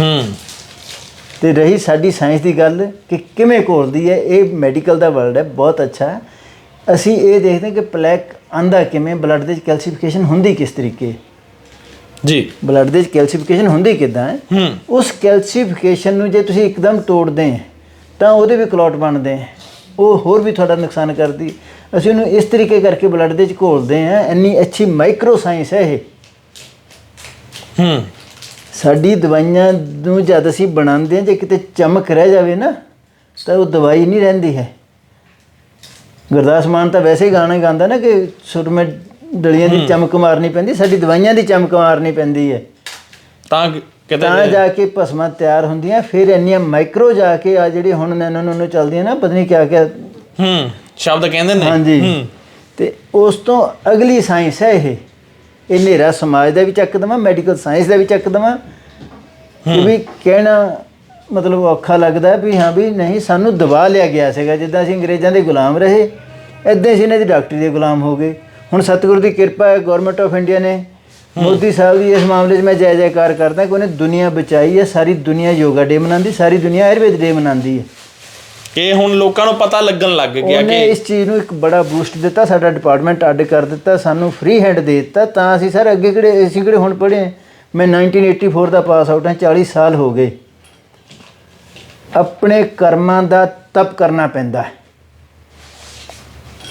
ਹੂੰ। ਤੇ ਰਹੀ ਸਾਡੀ ਸਾਇੰਸ ਦੀ ਗੱਲ ਕਿ ਕਿਵੇਂ ਘੋਲਦੀ ਹੈ ਇਹ ਮੈਡੀਕਲ ਦਾ ਵਰਡ ਹੈ ਬਹੁਤ ਅੱਛਾ। ਅਸੀਂ ਇਹ ਦੇਖਦੇ ਕਿ ਪਲੈਕ ਆਂਦਾ ਕਿਵੇਂ ਬਲੱਡ ਦੇ ਕੈਲਸੀਫਿਕੇਸ਼ਨ ਹੁੰਦੀ ਕਿਸ ਤਰੀਕੇ। ਜੀ। ਬਲੱਡ ਦੇ ਵਿੱਚ ਕੈਲਸੀਫਿਕੇਸ਼ਨ ਹੁੰਦੀ ਕਿਦਾਂ ਹੈ? ਹੂੰ। ਉਸ ਕੈਲਸੀਫਿਕੇਸ਼ਨ ਨੂੰ ਜੇ ਤੁਸੀਂ ਇੱਕਦਮ ਤੋੜਦੇ ਤਾਂ ਉਹਦੇ ਵੀ ਕਲੌਟ ਬਣਦੇ ਉਹ ਹੋਰ ਵੀ ਤੁਹਾਡਾ ਨੁਕਸਾਨ ਕਰਦੀ ਅਸੀਂ ਉਹਨੂੰ ਇਸ ਤਰੀਕੇ ਕਰਕੇ ਬਲੱਡ ਦੇ ਵਿੱਚ ਘੋਲਦੇ ਹਾਂ ਇੰਨੀ ਅੱਛੀ ਮਾਈਕਰੋ ਸਾਇੰਸ ਹੈ ਇਹ। ਹੂੰ। ਸਾਡੀ ਦਵਾਈਆਂ ਨੂੰ ਜਦ ਅਸੀਂ ਬਣਾਉਂਦੇ ਹਾਂ ਜੇ ਕਿਤੇ ਚਮਕ ਰਹਿ ਜਾਵੇ ਨਾ ਤਾਂ ਉਹ ਦਵਾਈ ਨਹੀਂ ਰਹਿੰਦੀ ਹੈ। ਗੁਰਦਾਸ ਮਾਨ ਤਾਂ ਵੈਸੇ ਹੀ ਗਾਣਾ ਗਾਉਂਦਾ ਨਾ ਕਿ ਸੁਰ ਮੈਂ ਡਲੀਆਂ ਦੀ ਚਮਕ ਮਾਰਨੀ ਪੈਂਦੀ ਸਾਡੀ ਦਵਾਈਆਂ ਦੀ ਚਮਕ ਮਾਰਨੀ ਪੈਂਦੀ ਹੈ। ਤਾਂ ਕਿ- ਕਿਤੇ ਤਾਂ ਜਾ ਕੇ ਭਸਮਾਂ ਤਿਆਰ ਹੁੰਦੀਆਂ ਫਿਰ ਇੰਨੀਆਂ ਮਾਈਕਰੋ ਜਾ ਕੇ ਆ ਜਿਹੜੀ ਹੁਣ ਨੈਨੋ ਨੈਨੋ ਚੱਲਦੀਆਂ ਨਾ ਪਤਾ ਨਹੀਂ ਕਿਆ ਕਿਆ ਹੂੰ ਸ਼ਬਦ ਕਹਿੰਦੇ ਨੇ। ਹਾਂਜੀ। ਤੇ ਉਸ ਤੋਂ ਅਗਲੀ ਸਾਇੰਸ ਹੈ ਇਹ। ਇਹ ਹਨੇਰਾ ਸਮਾਜ ਦਾ ਵੀ ਚੱਕ ਦਵਾਂ ਮੈਡੀਕਲ ਸਾਇੰਸ ਦਾ ਵੀ ਚੱਕ ਦਵਾਂ। ਇਹ ਵੀ ਕਹਿਣਾ ਮਤਲਬ ਔਖਾ ਲੱਗਦਾ ਵੀ ਹਾਂ ਵੀ ਨਹੀਂ ਸਾਨੂੰ ਦਬਾ ਲਿਆ ਗਿਆ ਸੀਗਾ ਜਿੱਦਾਂ ਅਸੀਂ ਅੰਗਰੇਜ਼ਾਂ ਦੇ ਗੁਲਾਮ ਰਹੇ ਐਦਾਂ ਅਸੀਂ ਇਹਨਾਂ ਦੀ ਡਾਕਟਰੀ ਦੇ ਗੁਲਾਮ ਹੋ ਗਏ। ਹੁਣ ਸਤਿਗੁਰੂ ਦੀ ਕਿਰਪਾ ਹੈ ਗਵਰਨਮੈਂਟ ਆਫ ਇੰਡੀਆ ਨੇ ਮੋਦੀ ਸਾਹਿਬ ਦੀ ਇਸ ਮਾਮਲੇ 'ਚ ਮੈਂ ਜੈ ਜੈਕਾਰ ਕਰਦਾ ਕਿ ਉਹਨੇ ਦੁਨੀਆ ਬਚਾਈ ਹੈ ਸਾਰੀ ਦੁਨੀਆ ਯੋਗਾ ਡੇ ਮਨਾਉਂਦੀ ਸਾਰੀ ਦੁਨੀਆ ਆਯੁਰਵੇਦ ਡੇ ਮਨਾਉਂਦੀ ਹੈ। ਕਿ ਹੁਣ ਲੋਕਾਂ ਨੂੰ ਪਤਾ ਲੱਗਣ ਲੱਗ ਗਿਆ ਉਹਨੇ ਕਿ ਇਸ ਚੀਜ਼ ਨੂੰ ਇੱਕ ਬੜਾ ਬੂਸਟ ਦਿੱਤਾ ਸਾਡਾ ਡਿਪਾਰਟਮੈਂਟ ਅੱਡ ਕਰ ਦਿੱਤਾ ਸਾਨੂੰ ਫ੍ਰੀ ਹੈਂਡ ਦੇ ਦਿੱਤਾ ਤਾਂ ਅਸੀਂ ਸਰ ਅੱਗੇ ਕਿਹੜੇ ਅਸੀਂ ਕਿਹੜੇ ਹੁਣ ਪੜ੍ਹੇ? ਮੈਂ 1984 ਦਾ ਪਾਸ ਆਊਟ ਹਾਂ 40 ਸਾਲ ਹੋ ਗਏ। ਆਪਣੇ ਕਰਮਾਂ ਦਾ ਤਪ ਕਰਨਾ ਪੈਂਦਾ ਹੈ।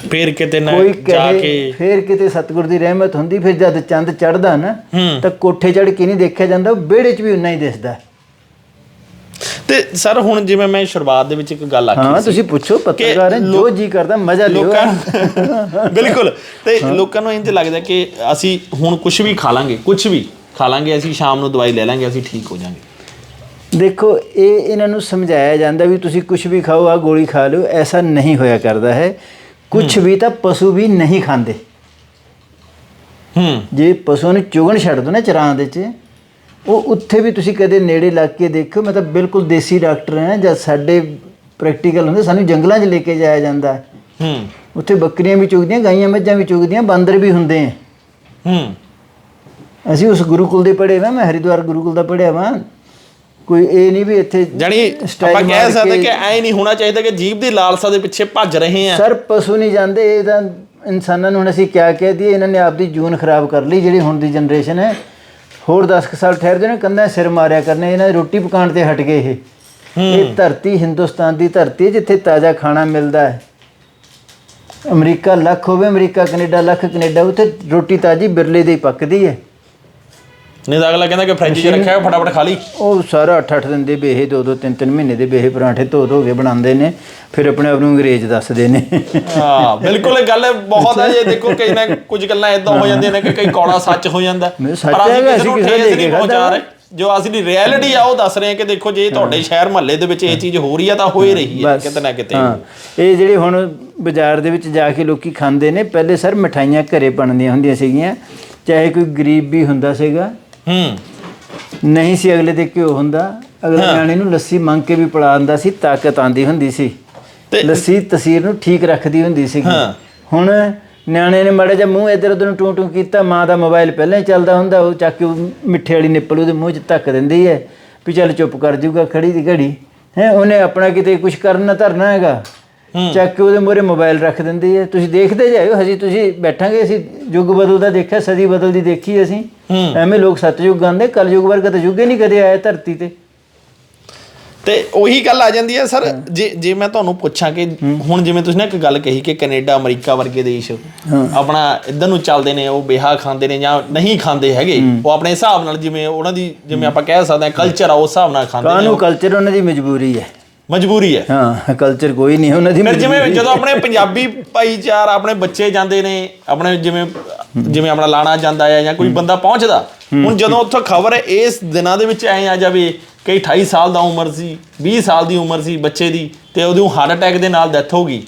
ਫੇਰ ਕਿਤੇ ਨਾ ਕੋਈ ਜਾ ਕਹੇ ਕੇ ਫੇਰ ਕਿਤੇ ਸਤਿਗੁਰ ਦੀ ਰਹਿਮਤ ਹੁੰਦੀ ਫਿਰ ਜਦ ਚੰਦ ਚੜਦਾ ਨਾ ਹੂੰ। ਤਾਂ ਕੋਠੇ ਚੜ ਕੇ ਨਹੀਂ ਦੇਖਿਆ ਜਾਂਦਾ ਵਿਹੜੇ 'ਚ ਵੀ ਉਨਾ ਹੀ ਦਿਸਦਾ। ਤੇ ਸਰ ਹੁਣ ਜਿਵੇਂ ਮੈਂ ਸ਼ੁਰੂਆਤ ਦੇ ਵਿੱਚ ਇੱਕ ਗੱਲ ਆਖੀ ਹਾਂ ਤੁਸੀਂ ਪੁੱਛੋ ਪੱਤਰਕਾਰ ਹੈ ਜੋ ਜੀ ਕਰਦਾ ਮਜ਼ਾ ਲਿਓ। ਲੋਕਾਂ ਨੂੰ ਬਿਲਕੁਲ। ਤੇ ਲੋਕਾਂ ਨੂੰ ਇੰਜ ਲੱਗਦਾ ਕਿ ਅਸੀਂ ਹੁਣ ਕੁਝ ਵੀ ਖਾ ਲਾਂਗੇ ਕੁਝ ਵੀ ਖਾ ਲਾਂਗੇ ਅਸੀਂ ਸ਼ਾਮ ਨੂੰ ਦਵਾਈ ਲੈ ਲਾਂਗੇ ਅਸੀਂ ਠੀਕ ਹੋ ਜਾਾਂਗੇ। ਦੇਖੋ ਇਹ ਇਹਨਾਂ ਨੂੰ ਸਮਝਾਇਆ ਜਾਂਦਾ ਵੀ ਤੁਸੀਂ ਕੁਝ ਵੀ ਖਾਓ ਆ ਗੋਲੀ ਖਾ ਲਿਓ ਐਸਾ ਨਹੀਂ ਹੋਇਆ ਕਰਦਾ ਹੈ। ਕੁਝ ਵੀ ਤਾਂ ਪਸ਼ੂ ਵੀ ਨਹੀਂ ਖਾਂਦੇ। ਹੂੰ। ਜੇ ਪਸ਼ੂ ਨੂੰ ਚੁਗਣ ਛੱਡ ਦੋ ਨਾ ਚਰਾਂ ਦੇ ਚ ਉਹ ਉੱਥੇ ਵੀ ਤੁਸੀਂ ਕਦੇ ਨੇੜੇ ਲੱਗ ਕੇ ਦੇਖੋ ਮੈਂ ਤਾਂ ਬਿਲਕੁਲ ਦੇਸੀ ਡਾਕਟਰ ਹਾਂ ਜਦ ਸਾਡੇ ਪ੍ਰੈਕਟੀਕਲ ਹੁੰਦੇ ਸਾਨੂੰ ਜੰਗਲਾਂ 'ਚ ਲੈ ਕੇ ਜਾਇਆ ਜਾਂਦਾ ਹੈ। ਉੱਥੇ ਬੱਕਰੀਆਂ ਵੀ ਚੁਗਦੀਆਂ ਗਾਈਆਂ ਮੱਝਾਂ ਵੀ ਚੁਗਦੀਆਂ ਬਾਂਦਰ ਵੀ ਹੁੰਦੇ ਆ ਹੂੰ। ਅਸੀਂ ਉਸ ਗੁਰੂਕੁਲ ਦੇ ਪੜ੍ਹੇ ਵਾ ਮੈਂ ਹਰਿਦੁਆਰ ਗੁਰੂਕੁਲ ਦਾ ਪੜ੍ਹਿਆ ਵਾ ਕੋਈ ਇਹ ਨਹੀਂ ਵੀ ਇੱਥੇ ਜਾਨੀ ਸਟਾਈਲ ਆਪਾਂ ਕਹਿ ਸਕਦੇ ਕੇ- ਐ ਨਹੀਂ ਹੋਣਾ ਚਾਹੀਦਾ ਕਿ ਜੀਭ ਦੀ ਲਾਲਸਾ ਦੇ ਪਿੱਛੇ ਭੱਜ ਰਹੇ ਆ। ਸਰ ਪਸ਼ੂ ਨਹੀਂ ਜਾਂਦੇ ਇਹ ਤਾਂ ਇਨਸਾਨਾਂ ਨੂੰ ਹੁਣ ਅਸੀਂ ਕਿਆ ਕਹਿ ਦਈਏ ਇਹਨਾਂ ਨੇ ਆਪਦੀ ਜੂਨ ਖਰਾਬ ਕਰ ਲਈ ਜਿਹੜੀ ਹੁਣ ਦੀ ਜਨਰੇਸ਼ਨ ਹੈ। ਹੋਰ 10 ਕੁ ਸਾਲ ਠਹਿਰ ਜਾਣੇ 'ਚ ਸਿਰ ਮਾਰਿਆ ਕਰਨੇ ਇਹਨਾਂ ਦੀ ਰੋਟੀ ਪਕਾਉਣ ਤੇ ਹਟ ਗਏ ਇਹ। ਇਹ ਧਰਤੀ ਹਿੰਦੁਸਤਾਨ ਦੀ ਧਰਤੀ ਹੈ ਜਿੱਥੇ ਤਾਜ਼ਾ ਖਾਣਾ ਮਿਲਦਾ ਹੈ। ਅਮਰੀਕਾ ਲੱਖ ਹੋਵੇ ਅਮਰੀਕਾ ਕੈਨੇਡਾ ਲੱਖ ਕੈਨੇਡਾ ਉੱਥੇ ਰੋਟੀ ਤਾਜੀ ਬਿਰਲੇ ਦੀ ਪੱਕਦੀ ਹੈ। ਨਹੀਂ ਤਾਂ ਅਗਲਾ ਕਹਿੰਦਾ ਕਿ ਫ੍ਰਿਜ 'ਚ ਰੱਖਿਆ ਫਟਾਫਟ ਖਾ ਲਈ। ਉਹ ਸਾਰਾ 8-8 ਦਿਨ ਦੇ ਬੇਹੇ ਦੋ ਦੋ ਤਿੰਨ ਤਿੰਨ ਮਹੀਨੇ ਦੇ ਬੇਹੇ ਪਰਾਂਠੇ ਧੋ ਧੋ ਕੇ ਬਣਾਉਂਦੇ ਨੇ ਫਿਰ ਆਪਣੇ ਆਪ ਨੂੰ ਅੰਗਰੇਜ਼ ਦੱਸਦੇ ਨੇ। ਹਾਂ ਬਿਲਕੁਲ ਇਹ ਗੱਲ ਬਹੁਤ ਹੈ ਜੇ ਦੇਖੋ ਕਈ ਨਾ ਕੁਝ ਗੱਲਾਂ ਇਦਾਂ ਹੋ ਜਾਂਦੀਆਂ ਨੇ ਕਿ ਕਈ ਕੌੜਾ ਸੱਚ ਹੋ ਜਾਂਦਾ। ਪਰ ਅਸੀਂ ਕਿਸੇ ਨੂੰ ਠੇਸ ਨਹੀਂ ਪਹੁੰਚਾ ਰਹੇ। ਜੋ ਅਸਲੀ ਰਿਐਲਿਟੀ ਆ ਉਹ ਦੱਸ ਰਹੇ ਹਾਂ ਕਿ ਦੇਖੋ ਜੇ ਤੁਹਾਡੇ ਸ਼ਹਿਰ ਮਹੱਲੇ ਦੇ ਵਿੱਚ ਇਹ ਚੀਜ਼ ਹੋ ਰਹੀ ਆ ਤਾਂ ਹੋ ਹੀ ਰਹੀ ਹੈ ਕਿਤੇ ਨਾ ਕਿਤੇ। ਹਾਂ। ਇਹ ਜਿਹੜੇ ਹੁਣ ਬਾਜ਼ਾਰ ਦੇ ਵਿੱਚ ਜਾ ਕੇ ਲੋਕੀ ਖਾਂਦੇ ਨੇ ਪਹਿਲੇ ਸਰ ਮਠਾਈਆਂ ਘਰੇ ਬਣਦੀਆਂ ਹੁੰਦੀਆਂ ਸੀਗੀਆਂ ਚਾਹੇ ਕੋਈ ਗਰੀਬ ਵੀ ਹੁੰਦਾ ਸੀਗਾ ਹੂੰ। ਨਹੀਂ ਸੀ ਅਗਲੇ ਦੇ ਘਿਓ ਹੁੰਦਾ। ਅਗਲੇ ਨਿਆਣੇ ਨੂੰ ਲੱਸੀ ਮੰਗ ਕੇ ਵੀ ਪਿਲਾ ਦਿੰਦਾ ਸੀ ਤਾਕਤ ਆਂਦੀ ਹੁੰਦੀ ਸੀ। ਲੱਸੀ ਤਸੀਰ ਨੂੰ ਠੀਕ ਰੱਖਦੀ ਹੁੰਦੀ ਸੀ। ਹੁਣ ਨਿਆਣੇ ਨੇ ਮਾੜਾ ਜਿਹਾ ਮੂੰਹ ਇੱਧਰ ਉੱਧਰ ਨੂੰ ਟੂ ਟੂ ਕੀਤਾ ਮਾਂ ਦਾ ਮੋਬਾਈਲ ਪਹਿਲਾਂ ਹੀ ਚੱਲਦਾ ਹੁੰਦਾ ਉਹ ਚੱਕ ਕੇ ਮਿੱਠੇ ਵਾਲੀ ਨਿੱਪਲ ਉਹਦੇ ਮੂੰਹ 'ਚ ਧੱਕ ਦਿੰਦੀ ਹੈ ਵੀ ਚੱਲ ਚੁੱਪ ਕਰ ਜਾਊਗਾ ਖੜੀ ਦੀ ਘੜੀ। ਹੈ ਉਹਨੇ ਆਪਣਾ ਕਿਤੇ ਕੁਝ ਕਰਨਾ ਧਰਨਾ ਹੈਗਾ। ਚੱਕ ਕੇ ਉਹਦੇ ਮੂਹਰੇ ਮੋਬਾਈਲ ਰੱਖ ਦਿੰਦੀ ਹੈ। ਤੁਸੀਂ ਦੇਖਦੇ ਜਾਇਓ ਹਜੇ ਤੁਸੀਂ ਬੈਠਾਂਗੇ ਅਸੀਂ ਯੁੱਗ ਬਦਲਦਾ ਦੇਖਿਆ ਸਦੀ ਬਦਲਦੀ ਦੇਖੀ ਅਸੀਂ। ਐਵੇਂ ਲੋਕ ਸਤਯੁਗ ਗਾਉਂਦੇ ਕਲਯੁਗ ਵਰਗਾ ਤਾਂ ਯੁੱਗ ਹੀ ਨਹੀਂ ਕਦੇ ਆਇਆ ਧਰਤੀ ਤੇ। ਤੇ ਉਹੀ ਗੱਲ ਆ ਜਾਂਦੀ ਹੈ ਸਰ ਜੇ ਜੇ ਮੈਂ ਤੁਹਾਨੂੰ ਪੁੱਛਾਂ ਕਿ ਹੁਣ ਜਿਵੇਂ ਤੁਸੀਂ ਨਾ ਇੱਕ ਗੱਲ ਕਹੀ ਕਿ ਕੈਨੇਡਾ ਅਮਰੀਕਾ ਵਰਗੇ ਦੇਸ਼ ਆਪਣਾ ਇਧਰ ਨੂੰ ਚੱਲਦੇ ਨੇ ਉਹ ਬੇਹਾ ਖਾਂਦੇ ਨੇ ਜਾਂ ਨਹੀਂ ਖਾਂਦੇ ਹੈਗੇ ਉਹ ਆਪਣੇ ਹਿਸਾਬ ਨਾਲ ਜਿਵੇਂ ਉਹਨਾਂ ਦੀ ਜਿਵੇਂ ਆਪਾਂ ਕਹਿ ਸਕਦੇ ਹਾਂ ਕਲਚਰ ਆ ਉਸ ਹਿਸਾਬ ਨਾਲ ਖਾਂਦੇ ਨੇ ਕਾਨੂੰ ਕਲਚਰ ਉਹਨਾਂ ਦੀ ਮਜਬੂਰੀ ਹੈ? ਮਜਬੂਰੀ ਹੈ। ਹਾਂ ਕਲਚਰ ਕੋਈ ਨਹੀਂ ਉਹਨਾਂ ਦੀ ਫਿਰ ਜਿਵੇਂ ਜਦੋਂ ਆਪਣੇ ਪੰਜਾਬੀ ਭਾਈਚਾਰ ਆਪਣੇ ਬੱਚੇ ਜਾਂਦੇ ਨੇ ਆਪਣੇ ਜਿਵੇਂ ਜਿਵੇਂ ਆਪਣਾ ਲਾਣਾ ਜਾਂਦਾ ਹੈ ਜਾਂ ਕੋਈ ਬੰਦਾ ਪਹੁੰਚਦਾ ਹੁਣ ਜਦੋਂ ਉੱਥੋਂ ਖਬਰ ਇਸ ਦਿਨਾਂ ਦੇ ਵਿੱਚ ਐ ਆ ਜਾਵੇ ਕਈ 28 ਸਾਲ ਦਾ ਉਮਰ ਸੀ 20 ਸਾਲ ਦੀ ਉਮਰ ਸੀ ਬੱਚੇ ਦੀ ਤੇ ਉਹਦੀ ਹਾਰਟ ਅਟੈਕ ਦੇ ਨਾਲ ਡੈਥ ਹੋ ਗਈ।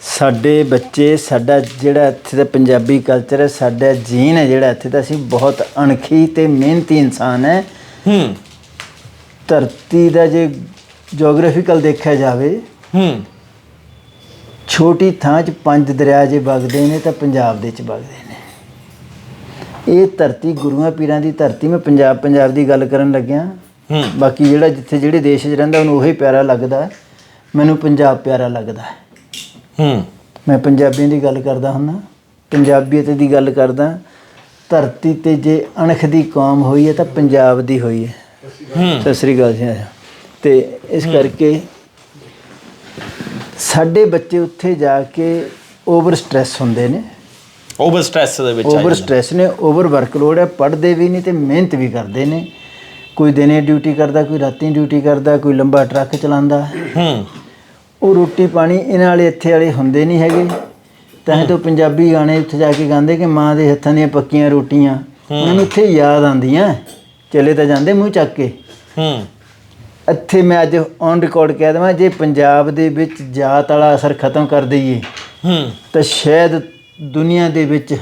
ਸਾਡੇ ਬੱਚੇ ਸਾਡਾ ਜਿਹੜਾ ਇੱਥੇ ਦਾ ਪੰਜਾਬੀ ਕਲਚਰ ਹੈ ਸਾਡਾ ਜੀਨ ਹੈ ਜਿਹੜਾ ਇੱਥੇ ਦਾ ਅਸੀਂ ਬਹੁਤ ਅਣਖੀ ਤੇ ਮਿਹਨਤੀ ਇਨਸਾਨ ਹੈ। ਹੂੰ। ਧਰਤੀ ਦਾ ਜੇ ਜੀਓਗ੍ਰਾਫੀਕਲ ਦੇਖਿਆ ਜਾਵੇ ਹੂੰ। ਛੋਟੀ ਥਾਂ 'ਚ ਪੰਜ ਦਰਿਆ ਜੇ ਵਗਦੇ ਨੇ ਤਾਂ ਪੰਜਾਬ ਦੇ 'ਚ ਵਗਦੇ ਨੇ। ਇਹ ਧਰਤੀ ਗੁਰੂਆਂ ਪੀਰਾਂ ਦੀ ਧਰਤੀ ਮੈਂ ਪੰਜਾਬ ਪੰਜਾਬ ਦੀ ਗੱਲ ਕਰਨ ਲੱਗਿਆ। ਹੂੰ। ਬਾਕੀ ਜਿਹੜਾ ਜਿੱਥੇ ਜਿਹੜੇ ਦੇਸ਼ 'ਚ ਰਹਿੰਦਾ ਉਹਨੂੰ ਉਹੀ ਪਿਆਰਾ ਲੱਗਦਾ। ਮੈਨੂੰ ਪੰਜਾਬ ਪਿਆਰਾ ਲੱਗਦਾ। ਹੂੰ। ਮੈਂ ਪੰਜਾਬੀਆਂ ਦੀ ਗੱਲ ਕਰਦਾ ਹੁੰਦਾ ਪੰਜਾਬੀਅਤ ਦੀ ਗੱਲ ਕਰਦਾ। ਧਰਤੀ ਤੇ ਜੇ ਅਣਖ ਦੀ ਕੌਮ ਹੋਈ ਹੈ ਤਾਂ ਪੰਜਾਬ ਦੀ ਹੋਈ ਹੈ। ਹੂੰ। ਸਤਿ ਸ੍ਰੀ ਅਕਾਲ ਜੀ ਤੇ ਇਸ ਕਰਕੇ ਸਾਡੇ ਬੱਚੇ ਉੱਥੇ ਜਾ ਕੇ ਓਵਰ ਸਟ੍ਰੈਸ ਹੁੰਦੇ ਨੇ। ਓਵਰ ਸਟ੍ਰੈਸ ਦੇ ਵਿੱਚ ਆ ਓਵਰ। ਸਟ੍ਰੈਸ ਨੇ ਓਵਰ ਵਰਕਲੋਡ ਹੈ ਪੜ੍ਹਦੇ ਵੀ ਨਹੀਂ ਤੇ ਮਿਹਨਤ ਵੀ ਕਰਦੇ ਨੇ। ਕੋਈ ਦਿਨੇ ਡਿਊਟੀ ਕਰਦਾ ਕੋਈ ਰਾਤੀ ਡਿਊਟੀ ਕਰਦਾ ਕੋਈ ਲੰਬਾ ਟਰੱਕ ਚਲਾਉਂਦਾ। ਹੂੰ। ਉਹ ਰੋਟੀ ਪਾਣੀ ਇਹਨਾਂ ਵਾਲੇ ਇੱਥੇ ਵਾਲੇ ਹੁੰਦੇ ਨਹੀਂ ਹੈਗੇ। ਤਾਂ ਤਾਂ ਪੰਜਾਬੀ ਗਾਣੇ ਉੱਥੇ ਜਾ ਕੇ ਗਾਉਂਦੇ ਕਿ ਮਾਂ ਦੇ ਹੱਥਾਂ ਦੀਆਂ ਪੱਕੀਆਂ ਰੋਟੀਆਂ। ਉਹਨਾਂ ਨੂੰ ਉੱਥੇ ਯਾਦ ਆਉਂਦੀਆਂ। ਚਲੇ ਤਾਂ ਜਾਂਦੇ ਮੂੰਹ ਚੱਕ ਕੇ। ਹੂੰ। ਇੱਥੇ ਮੈਂ ਅੱਜ ਔਨ ਰਿਕਾਰਡ ਕਹਿ ਦਵਾਂ ਜੇ ਪੰਜਾਬ ਦੇ ਵਿੱਚ ਜਾਤ ਵਾਲਾ ਅਸਰ ਖਤਮ ਕਰ ਦਈਏ ਹੂੰ। ਤਾਂ ਸ਼ਾਇਦ ਦੁਨੀਆ ਦੇ ਵਿੱਚ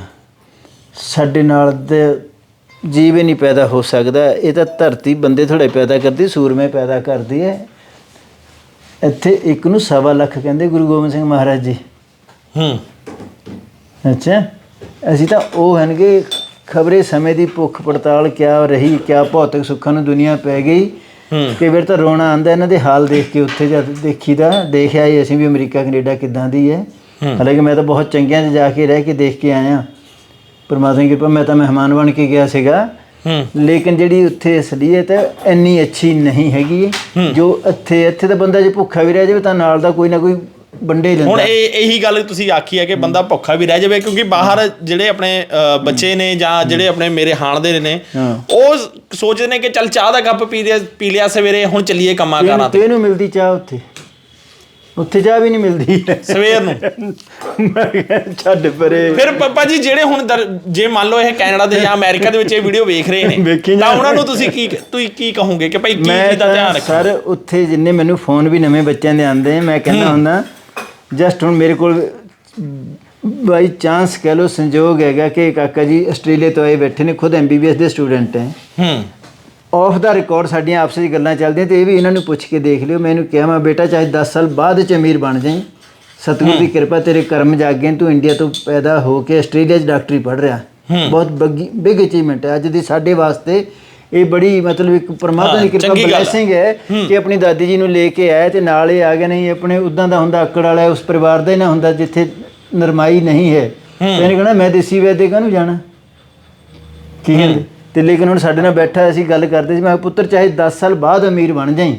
ਸਾਡੇ ਨਾਲ ਦੇ ਜੀਵ ਹੀ ਨਹੀਂ ਪੈਦਾ ਹੋ ਸਕਦਾ। ਇਹ ਤਾਂ ਧਰਤੀ ਬੰਦੇ ਥੋੜੇ ਪੈਦਾ ਕਰਦੀ ਸੂਰਮੇ ਪੈਦਾ ਕਰਦੀ ਹੈ। ਇੱਥੇ ਇੱਕ ਨੂੰ ਸਵਾ ਲੱਖ ਕਹਿੰਦੇ ਗੁਰੂ ਗੋਬਿੰਦ ਸਿੰਘ ਮਹਾਰਾਜ ਜੀ। ਹੂੰ। ਅੱਛਾ। ਅਸੀਂ ਤਾਂ ਉਹ ਹਨਗੇ ਖਬਰੇ ਸਮੇਂ ਦੀ ਭੁੱਖ ਪੜਤਾਲ ਕਿਆ ਰਹੀ ਕਿਆ ਭੌਤਿਕ ਸੁੱਖਾਂ ਨੂੰ ਦੁਨੀਆ ਪੈ ਗਈ। ਕਈ ਵਾਰ ਤਾਂ ਰੋਣਾ ਆਂਦਾ ਇਹਨਾਂ ਦੇ ਹਾਲ ਦੇਖ ਕੇ ਉੱਥੇ ਜਦ ਦੇਖੀਦਾ ਦੇਖਿਆ ਹੀ ਅਸੀਂ ਵੀ ਅਮਰੀਕਾ ਕੈਨੇਡਾ ਕਿੱਦਾਂ ਦੀ ਹੈ। ਹਾਲਾਂਕਿ ਮੈਂ ਤਾਂ ਬਹੁਤ ਚੰਗਿਆਂ 'ਚ ਜਾ ਕੇ ਰਹਿ ਕੇ ਦੇਖ ਕੇ ਆਇਆ। ਪਰਮਾਤਮਾ ਦੀ ਕਿਰਪਾ ਮੈਂ ਤਾਂ ਮਹਿਮਾਨ ਬਣ ਕੇ ਗਿਆ ਸੀਗਾ। ਹੂੰ। ਲੇਕਿਨ ਜਿਹੜੀ ਉੱਥੇ ਅਸਲੀਅਤ ਹੈ ਇੰਨੀ ਅੱਛੀ ਨਹੀਂ ਹੈਗੀ। ਜੋ ਇੱਥੇ ਇੱਥੇ ਤਾਂ ਬੰਦਾ ਜੇ ਭੁੱਖਾ ਵੀ ਰਹਿ ਜਾਵੇ ਤਾਂ ਨਾਲ ਦਾ ਕੋਈ ਨਾ ਕੋਈ ਵੰਡੇ ਹੀ ਹੁਣ ਇਹ ਇਹੀ ਗੱਲ ਤੁਸੀਂ ਆਖੀ ਹੈ ਕਿ ਬੰਦਾ ਭੁੱਖਾ ਵੀ ਰਹਿ ਜਾਵੇ ਕਿਉਂਕਿ ਬਾਹਰ ਜਿਹੜੇ ਆਪਣੇ ਬੱਚੇ ਨੇ ਜਾਂ ਜਿਹੜੇ ਆਪਣੇ ਮੇਰੇ ਹਾਣ ਦੇ ਨੇ। ਉਹ ਸੋਚਦੇ ਨੇ ਕਿ ਚੱਲ ਚਾਹ ਦਾ ਕੱਪ ਪੀ ਲਿਆ ਪੀ ਲਿਆ ਸਵੇਰੇ ਹੁਣ ਚੱਲੀਏ ਕੰਮਾਂ ਕਾਰਾਂ ਤੇ। ਇਹਨੂੰ ਮਿਲਦੀ ਚਾਹ ਉੱਥੇ। ਉੱਥੇ ਚਾਹ ਵੀ ਨਹੀਂ ਮਿਲਦੀ। ਸਵੇਰ ਨੂੰ। ਛੱਡ ਪਰੇ। ਫਿਰ ਪਪਾ ਜੀ ਜਿਹੜੇ ਹੁਣ ਜੇ ਮੰਨ ਲਓ ਇਹ ਕੈਨੇਡਾ ਦੇ ਜਾਂ ਅਮਰੀਕਾ ਦੇ ਵਿੱਚ ਇਹ ਵੀਡੀਓ ਵੇਖ ਰਹੇ ਨੇ ਤਾਂ। ਉਹਨਾਂ ਨੂੰ ਤੁਸੀਂ ਕੀ ਤੁਸੀਂ ਕੀ ਕਹੋਗੇ ਕਿ ਭਾਈ ਕੀ ਦਾ ਧਿਆਨ ਤਾਂ ਰੱਖਣਾ? ਸਰ ਉੱਥੇ ਜਿੰਨੇ ਮੈਨੂੰ ਫੋਨ ਵੀ ਨਵੇਂ ਬੱਚਿਆਂ ਦੇ ਆਉਂਦੇ ਮੈਂ ਕਹਿੰਦਾ ਹੁੰਦਾ ਜਸਟ ਹੁਣ ਮੇਰੇ ਕੋਲ ਬਾਈ ਚਾਂਸ ਕਹਿ ਲੋ ਸੰਜੋਗ ਹੈਗਾ ਕਿ ਕਾਕਾ ਜੀ ਆਸਟ੍ਰੇਲੀਆ ਤੋਂ ਆਏ ਬੈਠੇ ਨੇ ਖੁਦ ਐਮਬੀਬੀਐਸ ਦੇ ਸਟੂਡੈਂਟ ਹੈ। ਹੂੰ। ਆਫ ਦਾ ਰਿਕਾਰਡ ਸਾਡੀਆਂ ਆਪਸ ਵਿੱਚ ਗੱਲਾਂ ਚੱਲਦੀਆਂ ਤੇ ਇਹ ਵੀ ਇਹਨਾਂ ਨੂੰ ਪੁੱਛ ਕੇ ਦੇਖ ਲਿਓ। ਮੈਨੂੰ ਕਿਹਾ ਮੈਂ ਬੇਟਾ ਚਾਹੇ 10 ਸਾਲ ਬਾਅਦ ਚ ਅਮੀਰ ਬਣ ਜਾਈਂ ਸਤਿਗੁਰ ਦੀ ਕਿਰਪਾ ਤੇਰੇ ਕਰਮ ਜਾਗੇ ਤੂੰ ਇੰਡੀਆ ਤੋਂ ਪੈਦਾ ਹੋ ਕੇ ਆਸਟ੍ਰੇਲੀਆ 'ਚ ਡਾਕਟਰੀ ਪੜ੍ਹ ਰਿਹਾ। ਬਹੁਤ ਬਿਗ ਅਚੀਵਮੈਂਟ ਹੈ। ਅੱਜ ਦੀ ਸਾਡੇ ਵਾਸਤੇ ਇਹ ਬੜੀ ਮਤਲਬ ਇੱਕ ਪਰਮਾਤਮਾ ਦੀ ਕਿਰਪਾ। ਬਲੇਸਿੰਗ ਹੈ ਕਿ ਆਪਣੀ ਦਾਦੀ ਜੀ ਨੂੰ ਲੈ ਕੇ ਆਇਆ ਤੇ ਨਾਲ ਹੀ ਆ ਗਿਆ ਨਹੀਂ ਆਪਣੇ ਉਦਾਂ ਦਾ ਹੁੰਦਾ ਆਕੜ ਵਾਲਾ ਉਸ ਪਰਿਵਾਰ ਦਾ ਹੀ ਨਾ ਹੁੰਦਾ ਜਿੱਥੇ ਨਰਮਾਈ ਨਹੀਂ ਹੈ। ਇਹਨੇ ਕਹਣਾ ਮੈਂ ਦੇਸੀ ਵੈਦ ਕਾਹਨੂੰ ਜਾਣਾ? ਕੀ ਕਹਿੰਦੇ ਤੇ ਲੇਕਿਨ ਹੁਣ ਸਾਡੇ ਨਾਲ ਬੈਠਾ ਅਸੀਂ ਗੱਲ ਕਰਦੇ ਸੀ ਮੈਂ ਪੁੱਤਰ ਚਾਹੇ 10 ਸਾਲ ਬਾਅਦ ਅਮੀਰ ਬਣ ਜਾਈਂ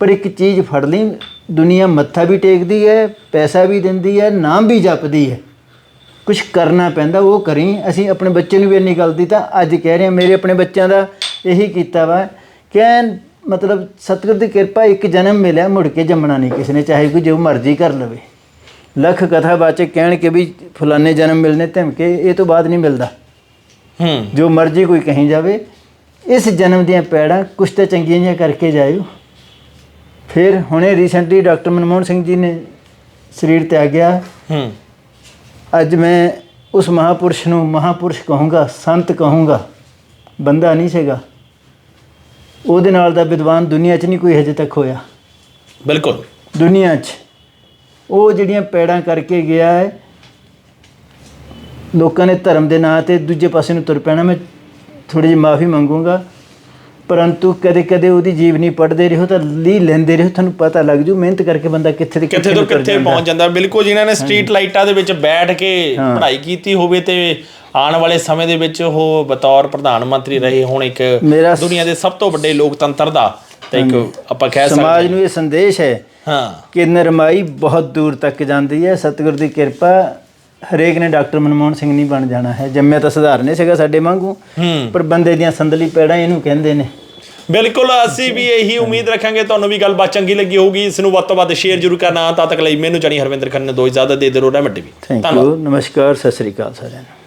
ਪਰ ਇੱਕ ਚੀਜ਼ ਫੜ ਲਈ ਦੁਨੀਆ ਮੱਥਾ ਵੀ ਟੇਕਦੀ ਹੈ ਪੈਸਾ ਵੀ ਦਿੰਦੀ ਹੈ ਨਾਮ ਵੀ ਜਪਦੀ ਹੈ। ਕੁਝ ਕਰਨਾ ਪੈਂਦਾ ਉਹ ਕਰੀ। ਅਸੀਂ ਆਪਣੇ ਬੱਚੇ ਨੂੰ ਵੀ ਇੰਨੀ ਗੱਲ ਦੀ ਤਾਂ ਅੱਜ ਕਹਿ ਰਹੇ ਹਾਂ ਮੇਰੇ ਆਪਣੇ ਬੱਚਿਆਂ ਦਾ ਇਹੀ ਕੀਤਾ ਵਾ। ਕਿ ਮਤਲਬ ਸਤਿਗੁਰ ਦੀ ਕਿਰਪਾ ਇੱਕ ਜਨਮ ਮਿਲਿਆ ਮੁੜ ਕੇ ਜੰਮਣਾ ਨਹੀਂ ਕਿਸੇ ਨੇ ਚਾਹੇ ਕੋਈ ਜੋ ਮਰਜ਼ੀ ਕਰ ਲਵੇ। ਲੱਖ ਕਥਾ ਬਾਚਕ ਕਹਿਣ ਕੇ ਵੀ ਫਲਾਣੇ ਜਨਮ ਮਿਲਨੇ ਧਮਕੇ ਇਹ ਤੋਂ ਬਾਅਦ ਨਹੀਂ ਮਿਲਦਾ। ਹੂੰ। ਜੋ ਮਰਜ਼ੀ ਕੋਈ ਕਹੀਂ ਜਾਵੇ ਇਸ ਜਨਮ ਦੀਆਂ ਪੈੜਾਂ ਕੁਛ ਤਾਂ ਚੰਗੀਆਂ ਜਿਹੀਆਂ ਕਰਕੇ ਜਾਇਓ। ਫਿਰ ਹੁਣੇ ਰੀਸੈਂਟਲੀ ਡਾਕਟਰ ਮਨਮੋਹਨ ਸਿੰਘ ਜੀ ਨੇ ਸਰੀਰ ਤਿਆਗਿਆ ਹੂੰ। ਅੱਜ ਮੈਂ ਉਸ ਮਹਾਪੁਰਸ਼ ਨੂੰ ਮਹਾਪੁਰਸ਼ ਕਹੂੰਗਾ ਸੰਤ ਕਹੂੰਗਾ ਬੰਦਾ ਨਹੀਂ ਸੀਗਾ। ਉਹਦੇ ਨਾਲ ਦਾ ਵਿਦਵਾਨ ਦੁਨੀਆ 'ਚ ਨਹੀਂ ਕੋਈ ਹਜੇ ਤੱਕ ਹੋਇਆ। ਬਿਲਕੁਲ। ਦੁਨੀਆ 'ਚ। ਉਹ ਜਿਹੜੀਆਂ ਪੈੜਾਂ ਕਰਕੇ ਗਿਆ ਹੈ ਲੋਕਾਂ ਨੇ ਧਰਮ ਦੇ ਨਾਂ ਤੇ ਦੂਜੇ ਪਾਸੇ ਨੂੰ ਤੁਰ ਪੈਣਾ ਮੈਂ ਥੋੜੀ ਜਿਹੀ ਮਾਫੀ ਮੰਗੂੰਗਾ। ਪਰੰਤੂ ਕਦੇ ਕਦੇ ਉਹਦੀ ਜੀਵਨੀ ਪੜ੍ਹਦੇ ਰਹੋ ਤਾਂ ਲੀ ਲੈਂਦੇ ਰਹੋ ਤੁਹਾਨੂੰ ਪਤਾ ਲੱਗ ਜੂ ਮਿਹਨਤ ਕਰਕੇ ਬੰਦਾ ਕਿੱਥੇ ਤੇ ਕਿੱਥੇ ਤੋਂ ਕਿੱਥੇ। ਪਹੁੰਚ ਜਾਂਦਾ। ਬਿਲਕੁਲ ਜਿਨ੍ਹਾਂ ਨੇ ਸਟਰੀਟ ਲਾਈਟਾਂ ਦੇ ਵਿੱਚ ਬੈਠ ਕੇ। ਪੜ੍ਹਾਈ ਕੀਤੀ ਹੋਵੇ ਤੇ ਆਉਣ ਵਾਲੇ ਸਮੇਂ ਦੇ ਵਿੱਚ ਉਹ ਬਤੌਰ ਪ੍ਰਧਾਨ ਮੰਤਰੀ ਰਹੇ ਹੁਣ ਇੱਕ ਦੁਨੀਆ ਦੇ ਸਭ ਤੋਂ ਵੱਡੇ ਲੋਕਤੰਤਰ ਦਾ ਤੇ ਇੱਕ ਆਪਾਂ ਕਹਿ ਸਮਾਜ ਸਕਦੇ ਨੂੰ ਇਹ ਸੰਦੇਸ਼ ਹੈ ਹਾਂ। ਕਿ ਨਰਮਾਈ ਬਹੁਤ ਦੂਰ ਤੱਕ ਜਾਂਦੀ ਹੈ। ਸਤਿਗੁਰ ਦੀ ਕਿਰਪਾ ਹਰੇਕ ਨੇ ਡਾਕਟਰ ਮਨਮੋਹਨ ਸਿੰਘ ਨਹੀਂ ਬਣ ਜਾਣਾ ਹੈ। ਜੰਮਿਆ ਤਾਂ ਸਧਾਰਨ ਹੀ ਸੀਗਾ ਸਾਡੇ ਵਾਂਗੂ। ਪਰ ਬੰਦੇ ਦੀਆਂ ਸੰਦਲੀ ਪੈੜਾਂ ਇਹਨੂੰ ਕਹਿੰਦੇ ਨੇ। ਬਿਲਕੁਲ ਅਸੀਂ ਵੀ ਇਹੀ ਉਮੀਦ ਰੱਖਾਂਗੇ ਤੁਹਾਨੂੰ ਵੀ ਗੱਲਬਾਤ ਚੰਗੀ ਲੱਗੀ ਹੋਊਗੀ। ਇਸ ਨੂੰ ਵੱਧ ਤੋਂ ਵੱਧ ਸ਼ੇਅਰ ਜ਼ਰੂਰ ਕਰਨਾ ਤਦ ਤੱਕ ਲਈ ਮੈਨੂੰ ਜਾਨੀ ਹਰਵਿੰਦਰ ਖੰਨੇ ਦੋ ਇਜਾਜ਼ਤ ਦੇ ਦਿਓ ਰਹਿਮਤ ਟੀਵੀ ਥੈਂਕ ਯੂ ਨਮਸਕਾਰ ਸਤਿ ਸ੍ਰੀ ਅਕਾਲ ਸਾਰਿਆਂ ਨੂੰ।